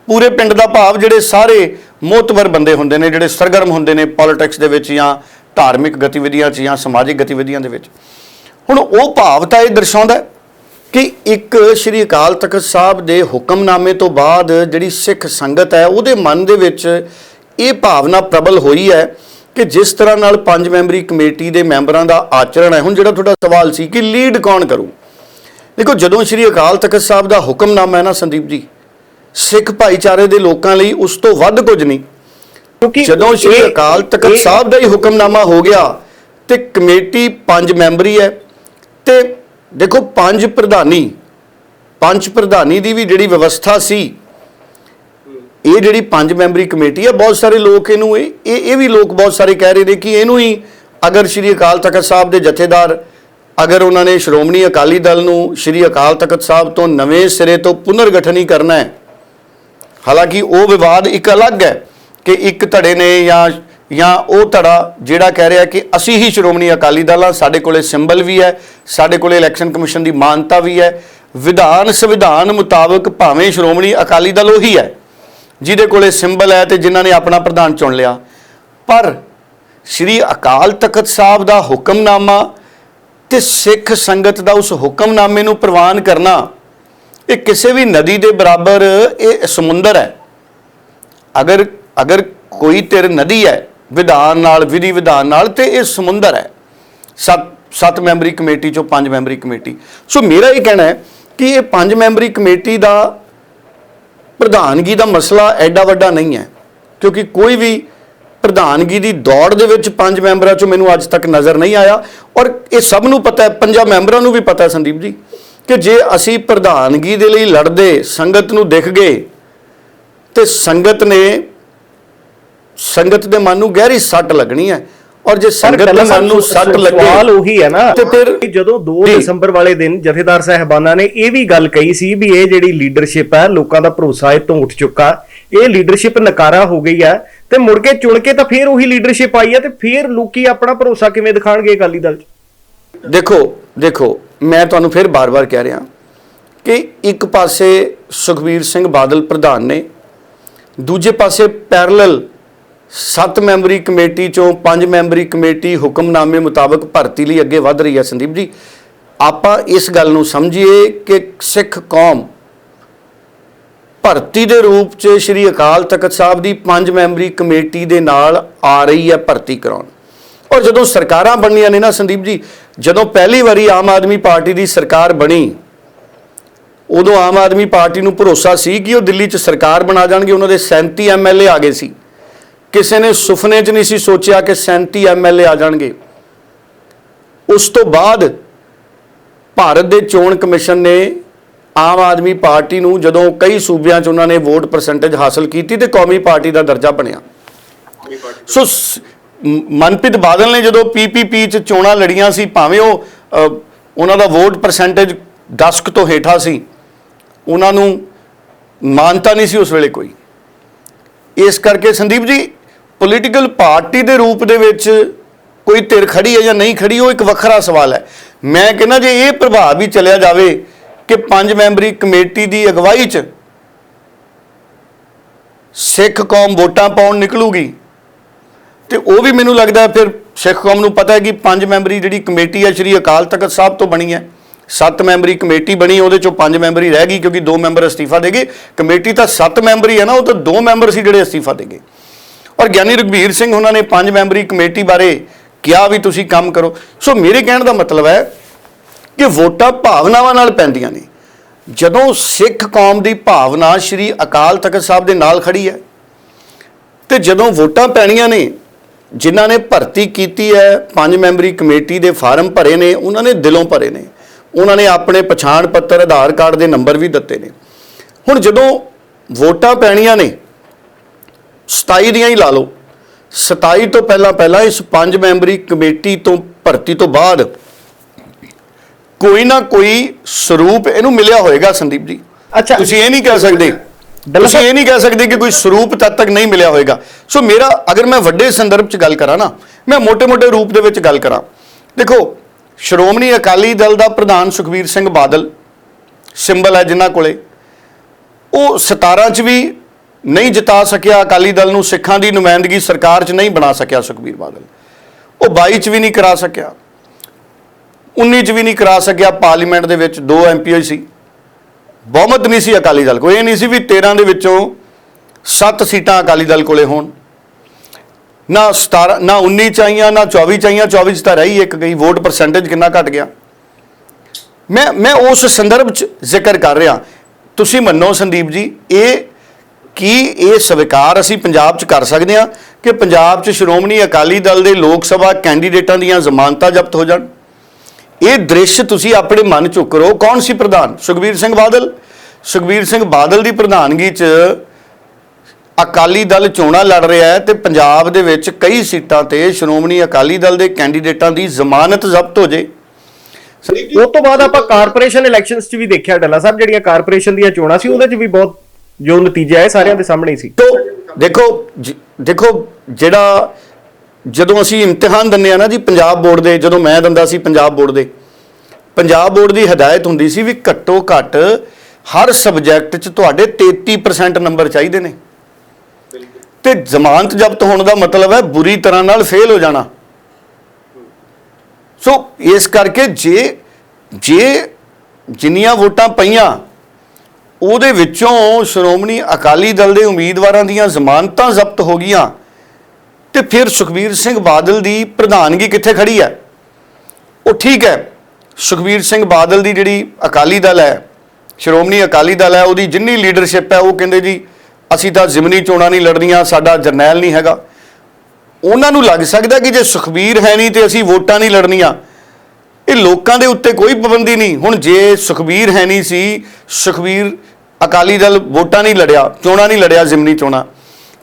Speaker 2: ਪੂਰੇ ਪਿੰਡ ਦਾ ਭਾਵ ਜਿਹੜੇ ਸਾਰੇ ਮੋਤਵਰ ਬੰਦੇ ਹੁੰਦੇ ਨੇ, ਜਿਹੜੇ ਸਰਗਰਮ ਹੁੰਦੇ ਨੇ ਪੋਲਿਟਿਕਸ ਦੇ ਵਿੱਚ ਜਾਂ ਧਾਰਮਿਕ ਗਤੀਵਿਧੀਆਂ 'ਚ ਜਾਂ ਸਮਾਜਿਕ ਗਤੀਵਿਧੀਆਂ ਦੇ ਵਿੱਚ। ਹੁਣ ਉਹ ਭਾਵ ਤਾਂ ਇਹ ਦਰਸਾਉਂਦਾ ਕਿ ਇੱਕ ਸ਼੍ਰੀ ਅਕਾਲ ਤਖਤ ਸਾਹਿਬ ਦੇ ਹੁਕਮਨਾਮੇ ਤੋਂ ਬਾਅਦ ਜਿਹੜੀ ਸਿੱਖ ਸੰਗਤ ਹੈ ਉਹਦੇ ਮਨ ਦੇ ਵਿੱਚ ਇਹ ਭਾਵਨਾ ਪ੍ਰਬਲ ਹੋਈ ਹੈ ਕਿ ਜਿਸ ਤਰ੍ਹਾਂ ਨਾਲ ਪੰਜ ਮੈਂਬਰੀ ਕਮੇਟੀ ਦੇ ਮੈਂਬਰਾਂ ਦਾ ਆਚਰਣ ਹੈ। ਹੁਣ ਜਿਹੜਾ ਤੁਹਾਡਾ ਸਵਾਲ ਸੀ ਕਿ ਲੀਡ ਕੌਣ ਕਰੂ? ਦੇਖੋ ਜਦੋਂ ਸ਼੍ਰੀ ਅਕਾਲ ਤਖਤ ਸਾਹਿਬ ਦਾ ਹੁਕਮਨਾਮਾ ਹੈ ਨਾ ਸੰਦੀਪ ਜੀ ਸਿੱਖ ਭਾਈਚਾਰੇ ਦੇ ਲੋਕਾਂ ਲਈ ਉਸ ਤੋਂ ਵੱਧ ਕੁਝ ਨਹੀਂ।
Speaker 1: ਕਿਉਂਕਿ
Speaker 2: ਜਦੋਂ ਸ਼੍ਰੀ ਅਕਾਲ ਤਖਤ ਸਾਹਿਬ ਦਾ ਹੀ ਹੁਕਮਨਾਮਾ ਹੋ ਗਿਆ ਤੇ ਕਮੇਟੀ ਪੰਜ ਮੈਂਬਰੀ ਹੈ ਤੇ ਦੇਖੋ, ਪੰਜ ਪ੍ਰਧਾਨੀ ਪੰਜ ਪ੍ਰਧਾਨੀ ਦੀ ਵੀ ਜਿਹੜੀ ਵਿਵਸਥਾ ਸੀ, ਇਹ ਜਿਹੜੀ ਪੰਜ ਮੈਂਬਰੀ ਕਮੇਟੀ ਹੈ ਬਹੁਤ ਸਾਰੇ ਲੋਕ ਇਹਨੂੰ, ਇਹ ਇਹ ਇਹ ਵੀ ਲੋਕ ਬਹੁਤ ਸਾਰੇ ਕਹਿ ਰਹੇ ਨੇ ਕਿ ਇਹਨੂੰ ਹੀ ਅਗਰ ਸ਼੍ਰੀ ਅਕਾਲ ਤਖਤ ਸਾਹਿਬ ਦੇ ਜਥੇਦਾਰ, ਅਗਰ ਉਹਨਾਂ ਨੇ ਸ਼੍ਰੋਮਣੀ ਅਕਾਲੀ ਦਲ ਨੂੰ ਸ਼੍ਰੀ ਅਕਾਲ ਤਖਤ ਸਾਹਿਬ ਤੋਂ ਨਵੇਂ ਸਿਰੇ ਤੋਂ ਪੁਨਰਗਠਨ ਹੀ ਕਰਨਾ ਹੈ, ਹਾਲਾਂਕਿ ਉਹ ਵਿਵਾਦ ਇੱਕ ਅਲੱਗ ਹੈ ਕਿ ਇੱਕ ਧੜੇ ਨੇ ਜਾਂ ਜਾਂ ਉਹ ਧੜਾ ਜਿਹੜਾ ਕਹਿ ਰਿਹਾ ਕਿ ਅਸੀਂ ਹੀ ਸ਼੍ਰੋਮਣੀ ਅਕਾਲੀ ਦਲ ਹਾਂ, ਸਾਡੇ ਕੋਲੇ ਸਿੰਬਲ ਵੀ ਹੈ, ਸਾਡੇ ਕੋਲੇ ਇਲੈਕਸ਼ਨ ਕਮਿਸ਼ਨ ਦੀ ਮਾਨਤਾ ਵੀ ਹੈ, ਵਿਧਾਨ ਸੰਵਿਧਾਨ ਮੁਤਾਬਕ ਭਾਵੇਂ ਸ਼੍ਰੋਮਣੀ ਅਕਾਲੀ ਦਲ ਉਹੀ ਹੈ, ਜਿਹਦੇ ਕੋਲੇ ਸਿੰਬਲ ਹੈ ਤੇ ਜਿਨ੍ਹਾਂ ਨੇ ਆਪਣਾ ਪ੍ਰਧਾਨ ਚੁਣ ਲਿਆ। ਪਰ ਸ਼੍ਰੀ ਅਕਾਲ ਤਖਤ ਸਾਹਿਬ ਦਾ ਹੁਕਮਨਾਮਾ ਤੇ ਸਿੱਖ ਸੰਗਤ ਦਾ ਉਸ ਹੁਕਮਨਾਮੇ ਨੂੰ ਪ੍ਰਵਾਨ ਕਰਨਾ, ਇਹ ਕਿਸੇ ਵੀ ਨਦੀ ਦੇ ਬਰਾਬਰ ਇਹ ਸਮੁੰਦਰ ਹੈ। ਅਗਰ ਅਗਰ ਕੋਈ ਧਿਰ ਨਦੀ ਹੈ ਵਿਧਾਨ ਨਾਲ, ਵਿਧੀ ਵਿਧਾਨ ਨਾਲ ਤੇ ਇਹ ਸਮੁੰਦਰ ਹੈ। ਸੱਤ ਸੱਤ ਮੈਂਬਰੀ ਕਮੇਟੀ ਚੋਂ ਪੰਜ ਮੈਂਬਰੀ ਕਮੇਟੀ। ਸੋ ਮੇਰਾ ਇਹ ਕਹਿਣਾ ਹੈ ਕਿ ਇਹ ਪੰਜ ਮੈਂਬਰੀ ਕਮੇਟੀ ਦਾ ਪ੍ਰਧਾਨਗੀ ਦਾ ਮਸਲਾ ਐਡਾ ਵੱਡਾ ਨਹੀਂ ਹੈ, ਕਿਉਂਕਿ ਕੋਈ ਵੀ ਪ੍ਰਧਾਨਗੀ ਦੀ ਦੌੜ ਦੇ ਵਿੱਚ ਪੰਜ ਮੈਂਬਰਾਂ ਚੋਂ ਮੈਨੂੰ ਅੱਜ ਤੱਕ ਨਜ਼ਰ ਨਹੀਂ ਆਇਆ। ਔਰ ਇਹ ਸਭ ਨੂੰ ਪਤਾ ਹੈ, ਪੰਜਾਂ ਮੈਂਬਰਾਂ ਨੂੰ ਵੀ ਪਤਾ ਹੈ ਸੰਦੀਪ ਜੀ, ਕਿ ਜੇ ਅਸੀਂ ਪ੍ਰਧਾਨਗੀ ਦੇ ਲਈ ਲੜਦੇ, ਸੰਗਤ ਨੂੰ ਦਿਖ ਗਏ, ਤੇ ਸੰਗਤ ਨੇ ਸੰਗਤ ਦੇ ਮਨ ਨੂੰ ਗਹਿਰੀ ਸੱਟ ਲੱਗਣੀ ਹੈ। ਔਰ ਜੇ ਸੰਗਤ ਦੇ ਮਨ ਨੂੰ ਸੱਟ ਲੱਗੇ
Speaker 1: ਸਵਾਲ ਉਹੀ ਹੈ ਨਾ
Speaker 2: ਤੇ ਫਿਰ
Speaker 1: ਜਦੋਂ 2
Speaker 2: ਜੀ।
Speaker 1: ਦਸੰਬਰ ਵਾਲੇ ਦਿਨ ਜਥੇਦਾਰ ਸਾਹਿਬਾਨਾਂ ਨੇ ਇਹ ਵੀ ਗੱਲ ਕਹੀ ਸੀ ਵੀ ਇਹ ਜਿਹੜੀ ਲੀਡਰਸ਼ਿਪ ਹੈ ਲੋਕਾਂ ਦਾ ਭਰੋਸਾ ਇਹ ਤੋਂ ਉੱਠ ਚੁੱਕਾ। ਇਹ ਲੀਡਰਸ਼ਿਪ ਨਕਾਰਾ ਹੋ ਗਈ ਹੈ ਤੇ ਮੁੜ ਕੇ ਚੁਣ ਕੇ ਤਾਂ ਫੇਰ ਉਹੀ ਲੀਡਰਸ਼ਿਪ ਆਈ ਹੈ ਤੇ ਫੇਰ ਲੋਕੀ ਆਪਣਾ ਭਰੋਸਾ ਕਿਵੇਂ ਦਿਖਾਣਗੇ ਅਕਾਲੀ ਦਲ 'ਚ?
Speaker 2: ਦੇਖੋ ਦੇਖੋ ਮੈਂ ਤੁਹਾਨੂੰ ਫਿਰ ਬਾਰ-ਬਾਰ ਕਹਿ ਰਿਹਾ ਕਿ ਇੱਕ ਪਾਸੇ ਸੁਖਬੀਰ ਸਿੰਘ ਬਾਦਲ ਪ੍ਰਧਾਨ ਨੇ ਦੂਜੇ ਪਾਸੇ ਪੈਰਲਲ ਸੱਤ ਮੈਂਬਰੀ ਕਮੇਟੀ ਚੋਂ ਪੰਜ ਮੈਂਬਰੀ ਕਮੇਟੀ ਹੁਕਮਨਾਮੇ ਮੁਤਾਬਕ ਭਰਤੀ ਲਈ ਅੱਗੇ ਵਧ ਰਹੀ ਹੈ। ਸੰਦੀਪ ਜੀ, ਆਪਾਂ ਇਸ ਗੱਲ ਨੂੰ ਸਮਝੀਏ ਕਿ ਸਿੱਖ ਕੌਮ ਭਰਤੀ ਦੇ ਰੂਪ 'ਚ ਸ੍ਰੀ ਅਕਾਲ ਤਖਤ ਸਾਹਿਬ ਦੀ ਪੰਜ ਮੈਂਬਰੀ ਕਮੇਟੀ ਦੇ ਨਾਲ ਆ ਰਹੀ ਹੈ ਭਰਤੀ ਕਰਾਉਣ। ਔਰ ਜਦੋਂ ਸਰਕਾਰਾਂ ਬਣੀਆਂ ਨੇ ਨਾ ਸੰਦੀਪ ਜੀ, ਜਦੋਂ ਪਹਿਲੀ ਵਾਰੀ ਆਮ ਆਦਮੀ ਪਾਰਟੀ ਦੀ ਸਰਕਾਰ ਬਣੀ, ਉਦੋਂ ਆਮ ਆਦਮੀ ਪਾਰਟੀ ਨੂੰ ਭਰੋਸਾ ਸੀ ਕਿ ਉਹ ਦਿੱਲੀ 'ਚ ਸਰਕਾਰ ਬਣਾ ਜਾਣਗੇ, ਉਹਨਾਂ ਦੇ 37 ਐਮਐਲਏ ਆ ਗਏ ਸੀ। ਕਿਸੇ ਨੇ ਸੁਪਨੇ 'ਚ ਨਹੀਂ ਸੀ ਸੋਚਿਆ ਕਿ 37 ਐਮਐਲਏ ਆ ਜਾਣਗੇ। ਉਸ ਤੋਂ ਬਾਅਦ ਭਾਰਤ ਦੇ ਚੋਣ ਕਮਿਸ਼ਨ ਨੇ ਆਮ ਆਦਮੀ ਪਾਰਟੀ ਨੂੰ ਜਦੋਂ ਕਈ ਸੂਬਿਆਂ 'ਚ ਉਹਨਾਂ ਨੇ ਵੋਟ ਪਰਸੈਂਟੇਜ ਹਾਸਲ ਕੀਤੀ ਤੇ ਕੌਮੀ ਪਾਰਟੀ ਦਾ ਦਰਜਾ ਬਣਿਆ। ਸੋ ਮਨਪ੍ਰੀਤ ਬਾਦਲ ਨੇ ਜਦੋਂ ਪੀਪੀਪੀ 'ਚ ਚੋਣਾਂ ਲੜੀਆਂ ਸੀ, ਭਾਵੇਂ ਉਹ ਉਹਨਾਂ ਦਾ ਵੋਟ ਪਰਸੈਂਟੇਜ 10 ਤੋਂ ਹੇਠਾਂ ਸੀ, ਉਹਨਾਂ ਨੂੰ ਮਾਨਤਾ ਨਹੀਂ ਸੀ ਉਸ ਵੇਲੇ ਕੋਈ। ਇਸ ਕਰਕੇ ਸੰਦੀਪ ਜੀ ਪੋਲੀਟੀਕਲ ਪਾਰਟੀ ਦੇ ਰੂਪ ਦੇ ਵਿੱਚ ਕੋਈ ਧਿਰ ਖੜੀ ਹੈ ਜਾਂ ਨਹੀਂ ਖੜੀ, ਉਹ ਇੱਕ ਵੱਖਰਾ ਸਵਾਲ ਹੈ। ਮੈਂ ਕਹਿੰਦਾ ਜੇ ਇਹ ਪ੍ਰਭਾਵ ਵੀ ਚੱਲਿਆ ਜਾਵੇ ਕਿ ਪੰਜ ਮੈਂਬਰੀ ਕਮੇਟੀ ਦੀ ਅਗਵਾਈ 'ਚ ਸਿੱਖ ਕੌਮ ਵੋਟਾਂ ਪਾਉਣ ਨਿਕਲੂਗੀ, ਤੇ ਉਹ ਵੀ ਮੈਨੂੰ ਲੱਗਦਾ ਫਿਰ ਸਿੱਖ ਕੌਮ ਨੂੰ ਪਤਾ ਹੈ ਕਿ ਪੰਜ ਮੈਂਬਰੀ ਜਿਹੜੀ ਕਮੇਟੀ ਹੈ, ਸ਼੍ਰੀ ਅਕਾਲ ਤਖਤ ਸਾਹਿਬ ਤੋਂ ਬਣੀ ਹੈ। ਸੱਤ ਮੈਂਬਰੀ ਕਮੇਟੀ ਬਣੀ, ਉਹਦੇ ਚੋਂ ਪੰਜ ਮੈਂਬਰੀ ਰਹਿ ਗਈ ਕਿਉਂਕਿ ਦੋ ਮੈਂਬਰ ਅਸਤੀਫਾ ਦੇ ਗਏ। ਕਮੇਟੀ ਤਾਂ ਸੱਤ ਮੈਂਬਰੀ ਹੈ ਨਾ, ਉਹ ਤਾਂ ਦੋ ਮੈਂਬਰ ਸੀ ਜਿਹੜੇ ਅਸਤੀਫਾ ਦੇ ਗਏ। ਔਰ ਗਿਆਨੀ ਰਘਬੀਰ ਸਿੰਘ ਉਹਨਾਂ ਨੇ ਪੰਜ ਮੈਂਬਰੀ ਕਮੇਟੀ ਬਾਰੇ ਕਿਹਾ ਵੀ ਤੁਸੀਂ ਕੰਮ ਕਰੋ। ਸੋ ਮੇਰੇ ਕਹਿਣ ਦਾ ਮਤਲਬ ਹੈ ਕਿ ਵੋਟਾਂ ਭਾਵਨਾਵਾਂ ਨਾਲ ਪੈਂਦੀਆਂ ਨੇ। ਜਦੋਂ ਸਿੱਖ ਕੌਮ ਦੀ ਭਾਵਨਾ ਸ੍ਰੀ ਅਕਾਲ ਤਖਤ ਸਾਹਿਬ ਦੇ ਨਾਲ ਖੜੀ ਹੈ, ਤੇ ਜਦੋਂ ਵੋਟਾਂ ਪੈਣੀਆਂ ਨੇ, ਜਿਨ੍ਹਾਂ ਨੇ ਭਰਤੀ ਕੀਤੀ ਹੈ, ਪੰਜ ਮੈਂਬਰੀ ਕਮੇਟੀ ਦੇ ਫਾਰਮ ਭਰੇ ਨੇ, ਉਹਨਾਂ ਨੇ ਦਿਲੋਂ ਭਰੇ ਨੇ। ਉਹਨਾਂ ਨੇ ਆਪਣੇ ਪਛਾਣ ਪੱਤਰ, ਆਧਾਰ ਕਾਰਡ ਦੇ ਨੰਬਰ ਵੀ ਦਿੱਤੇ ਨੇ। ਹੁਣ ਜਦੋਂ ਵੋਟਾਂ ਪੈਣੀਆਂ ਨੇ 27 ਦੀਆਂ ਹੀ ਲਾ ਲਓ। 27 ਤੋਂ ਪਹਿਲਾਂ ਪਹਿਲਾਂ ਇਸ ਪੰਜ ਮੈਂਬਰੀ ਕਮੇਟੀ ਤੋਂ ਭਰਤੀ ਤੋਂ ਬਾਅਦ ਕੋਈ ਨਾ ਕੋਈ ਸਰੂਪ ਇਹਨੂੰ ਮਿਲਿਆ ਹੋਏਗਾ ਸੰਦੀਪ ਜੀ।
Speaker 1: ਅੱਛਾ।
Speaker 2: ਤੁਸੀਂ ਇਹ ਨਹੀਂ ਕਹਿ ਸਕਦੇ। ਤੁਸੀਂ ਇਹ ਨਹੀਂ ਕਹਿ ਸਕਦੇ ਕਿ ਕੋਈ ਸਰੂਪ ਤਦ ਤੱਕ ਨਹੀਂ ਮਿਲਿਆ ਹੋਏਗਾ। ਸੋ ਮੇਰਾ ਅਗਰ ਮੈਂ ਵੱਡੇ ਸੰਦਰਭ 'ਚ ਗੱਲ ਕਰਾਂ ਨਾ ਮੈਂ ਮੋٹے-ਮੋٹے ਰੂਪ ਦੇ ਵਿੱਚ ਗੱਲ ਕਰਾਂ। ਦੇਖੋ ਸ਼੍ਰੋਮਣੀ ਅਕਾਲੀ ਦਲ ਦਾ ਪ੍ਰਧਾਨ ਸੁਖਵੀਰ ਸਿੰਘ ਬਾਦਲ ਸਿੰਬਲ ਹੈ ਜਿਨ੍ਹਾਂ ਕੋਲੇ ਉਹ 17 'ਚ ਵੀ ਨਹੀਂ ਜਿਤਾ ਸਕਿਆ, ਅਕਾਲੀ ਦਲ ਨੂੰ ਸਿੱਖਾਂ ਦੀ ਨੁਮਾਇੰਦਗੀ ਸਰਕਾਰ 'ਚ ਨਹੀਂ ਬਣਾ ਸਕਿਆ ਸੁਖਬੀਰ ਬਾਦਲ। ਉਹ 22 'ਚ ਵੀ ਨਹੀਂ ਕਰਾ ਸਕਿਆ। 19 'ਚ ਵੀ ਨਹੀਂ ਕਰਾ ਸਕਿਆ ਪਾਰਲੀਮੈਂਟ ਦੇ ਵਿੱਚ, ਦੋ ਐਮਪੀ ਸੀ। ਬਹੁਮਤ ਨਹੀਂ ਸੀ ਅਕਾਲੀ ਦਲ ਕੋਲ। ਇਹ ਨਹੀਂ ਸੀ ਵੀ 13 ਦੇ ਵਿੱਚੋਂ 7 ਸੀਟਾਂ ਅਕਾਲੀ ਦਲ ਕੋਲੇ ਹੋਣ। ਨਾ 17 ਨਾ 19 ਚ ਆਈਆਂ, ਨਾ 24 ਚ ਆਈਆਂ। 24 ਚ ਤਾਂ ਰਹੀ ਇੱਕ ਗਈ। ਵੋਟ ਪਰਸੈਂਟੇਜ ਕਿੰਨਾ ਘਟ ਗਿਆ? ਮੈਂ ਮੈਂ ਉਸ ਸੰਦਰਭ ਚ ਜ਼ਿਕਰ ਕਰ ਰਿਹਾ। ਤੁਸੀਂ ਮੰਨੋ ਸੰਦੀਪ ਜੀ, ਇਹ ਕੀ ਇਹ ਸਵੀਕਾਰ ਅਸੀਂ ਪੰਜਾਬ ਚ ਕਰ ਸਕਦੇ ਹਾਂ ਕਿ ਪੰਜਾਬ ਚ ਸ਼੍ਰੋਮਣੀ ਅਕਾਲੀ ਦਲ ਦੇ ਲੋਕ ਸਭਾ ਕੈਂਡੀਡੇਟਾਂ ਦੀਆਂ ਜ਼ਮਾਨਤਾਂ ਜ਼ਬਤ ਹੋ ਜਾਣ? ਇਹ ਦ੍ਰਿਸ਼ ਤੁਸੀਂ ਆਪਣੇ ਮਨ ਚ ਕਰੋ ਕੌਣ ਸੀ ਪ੍ਰਧਾਨ? ਸੁਖਬੀਰ ਸਿੰਘ ਬਾਦਲ। ਸੁਖਬੀਰ ਸਿੰਘ ਬਾਦਲ ਦੀ ਪ੍ਰਧਾਨਗੀ ਚ ਅਕਾਲੀ ਦਲ ਚੋਣਾਂ ਲੜ ਰਿਹਾ ਹੈ ਤੇ ਪੰਜਾਬ ਦੇ ਵਿੱਚ ਕਈ ਸੀਟਾਂ ਤੇ ਸ਼੍ਰੋਮਣੀ ਅਕਾਲੀ ਦਲ ਦੇ ਕੈਂਡੀਡੇਟਾਂ ਦੀ ਜ਼ਮਾਨਤ ਜ਼ਬਤ ਹੋ ਜੇ।
Speaker 1: ਉਸ ਤੋਂ ਬਾਅਦ ਆਪਾਂ ਕਾਰਪੋਰੇਸ਼ਨ ਇਲੈਕਸ਼ਨਸ 'ਚ ਵੀ ਦੇਖਿਆ ਡੱਲਾ ਸਾਹਿਬ ਜਿਹੜੀਆਂ ਕਾਰਪੋਰੇਸ਼ਨ ਦੀਆਂ ਚੋਣਾਂ ਸੀ ਉਹਦੇ 'ਚ ਵੀ ਬਹੁਤ ਜੋ ਨਤੀਜਾ ਹੈ ਸਾਰਿਆਂ ਦੇ ਸਾਹਮਣੇ ਹੀ ਸੀ।
Speaker 2: ਤੋ ਦੇਖੋ ਜ- ਦੇਖੋ ਜਿਹੜਾ ਜਦੋਂ ਅਸੀਂ ਇਮਤਿਹਾਨ ਦਿੰਦੇ ਆ ਨਾ ਜੀ ਪੰਜਾਬ ਬੋਰਡ ਦੇ, ਜਦੋਂ ਮੈਂ ਦਿੰਦਾ ਸੀ ਪੰਜਾਬ ਬੋਰਡ ਦੇ, ਪੰਜਾਬ ਬੋਰਡ ਦੀ ਹਦਾਇਤ ਹੁੰਦੀ ਸੀ ਵੀ ਘੱਟੋ ਘੱਟ ਹਰ ਸਬਜੈਕਟ 'ਚ ਤੁਹਾਡੇ 33% ਨੰਬਰ ਚਾਹੀਦੇ ਨੇ। ਤੇ ਜ਼ਮਾਨਤ ਜ਼ਬਤ ਹੋਣ ਦਾ ਮਤਲਬ ਹੈ ਬੁਰੀ ਤਰ੍ਹਾਂ ਨਾਲ ਫੇਲ ਹੋ ਜਾਣਾ। ਸੋ ਇਸ ਕਰਕੇ ਜੇ ਜੇ ਜਿੰਨੀਆਂ ਵੋਟਾਂ ਪਈਆਂ ਉਹਦੇ ਵਿੱਚੋਂ ਸ਼੍ਰੋਮਣੀ ਅਕਾਲੀ ਦਲ ਦੇ ਉਮੀਦਵਾਰਾਂ ਦੀਆਂ ਜ਼ਮਾਨਤਾਂ ਜ਼ਬਤ ਹੋ ਗਈਆਂ ਤੇ ਫਿਰ ਸੁਖਬੀਰ ਸਿੰਘ ਬਾਦਲ ਦੀ ਪ੍ਰਧਾਨਗੀ ਕਿੱਥੇ ਖੜੀ ਹੈ? ਉਹ ਠੀਕ ਹੈ, ਸੁਖਬੀਰ ਸਿੰਘ ਬਾਦਲ ਦੀ ਜਿਹੜੀ ਅਕਾਲੀ ਦਲ ਹੈ, ਸ਼੍ਰੋਮਣੀ ਅਕਾਲੀ ਦਲ ਹੈ, ਉਹਦੀ ਜਿੰਨੀ ਲੀਡਰਸ਼ਿਪ ਹੈ, ਉਹ ਕਹਿੰਦੇ ਜੀ, ਅਸੀਂ ਤਾਂ ਜ਼ਿਮਨੀ ਚੋਣਾਂ ਨਹੀਂ ਲੜਨੀਆਂ, ਸਾਡਾ ਜਰਨੈਲ ਨਹੀਂ ਹੈਗਾ। ਉਹਨਾਂ ਨੂੰ ਲੱਗ ਸਕਦਾ ਕਿ ਜੇ ਸੁਖਬੀਰ ਹੈ ਨਹੀਂ ਤੇ ਅਸੀਂ ਵੋਟਾਂ ਨਹੀਂ ਲੜਨੀਆਂ। ਇਹ ਲੋਕਾਂ ਦੇ ਉੱਤੇ ਕੋਈ ਪਾਬੰਦੀ ਨਹੀਂ। ਹੁਣ ਜੇ ਸੁਖਬੀਰ ਹੈ ਨਹੀਂ ਸੀ, ਸੁਖਬੀਰ ਅਕਾਲੀ ਦਲ ਵੋਟਾਂ ਨਹੀਂ ਲੜਿਆ, ਚੋਣਾਂ ਨਹੀਂ ਲੜਿਆ, ਜ਼ਿਮਨੀ ਚੋਣਾਂ।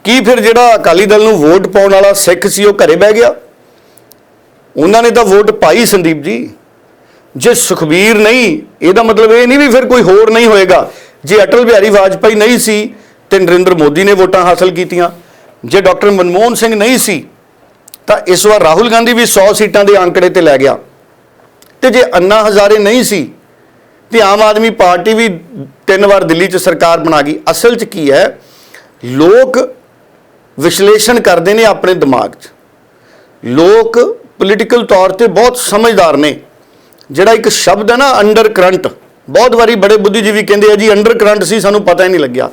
Speaker 2: ਕੀ ਫਿਰ ਜਿਹੜਾ ਅਕਾਲੀ ਦਲ ਨੂੰ ਵੋਟ ਪਾਉਣ ਵਾਲਾ ਸਿੱਖ ਸੀ, ਉਹ ਘਰੇ ਬਹਿ ਗਿਆ? ਉਹਨਾਂ ਨੇ ਤਾਂ ਵੋਟ ਪਾਈ ਸੰਦੀਪ ਜੀ। ਜੇ ਸੁਖਬੀਰ ਨਹੀਂ, ਇਹਦਾ ਮਤਲਬ ਇਹ ਨਹੀਂ ਵੀ ਫਿਰ ਕੋਈ ਹੋਰ ਨਹੀਂ ਹੋਏਗਾ। ਜੇ ਅਟਲ ਬਿਹਾਰੀ ਵਾਜਪਾਈ ਨਹੀਂ ਸੀ, ਤੇ ਨਰਿੰਦਰ ਮੋਦੀ ਨੇ ਵੋਟਾਂ ਹਾਸਲ ਕੀਤੀਆਂ। ਜੇ ਡਾਕਟਰ ਮਨਮੋਹਨ ਸਿੰਘ ਨਹੀਂ ਸੀ, ਤਾਂ ਇਸ ਵਾਰ ਰਾਹੁਲ ਗਾਂਧੀ ਵੀ 100 ਸੀਟਾਂ ਦੇ ਅੰਕੜੇ ਤੇ ਲੈ ਗਿਆ। ਤੇ ਜੇ ਅੰਨਾ ਹਜ਼ਾਰੇ ਨਹੀਂ ਸੀ ਤੇ ਆਮ ਆਦਮੀ ਪਾਰਟੀ ਵੀ ਤਿੰਨ ਵਾਰ ਦਿੱਲੀ 'ਚ ਸਰਕਾਰ ਬਣਾ ਗਈ। ਅਸਲ 'ਚ ਕੀ ਹੈ? ਲੋਕ ਵਿਸ਼ਲੇਸ਼ਣ ਕਰਦੇ ਨੇ ਆਪਣੇ ਦਿਮਾਗ 'ਚ। ਲੋਕ ਪੋਲੀਟੀਕਲ ਤੌਰ ਤੇ ਬਹੁਤ ਸਮਝਦਾਰ ਨੇ। ਜਿਹੜਾ ਇੱਕ ਸ਼ਬਦ ਹੈ ਨਾ ਅੰਡਰ ਕਰੰਟ ਬਹੁਤ ਵਾਰੀ ਬੜੇ ਬੁੱਧੀਜੀਵੀ ਕਹਿੰਦੇ ਆ ਜੀ ਅੰਡਰ ਕਰੰਟ ਸੀ, ਸਾਨੂੰ ਪਤਾ ਹੀ ਨਹੀਂ ਲੱਗਿਆ।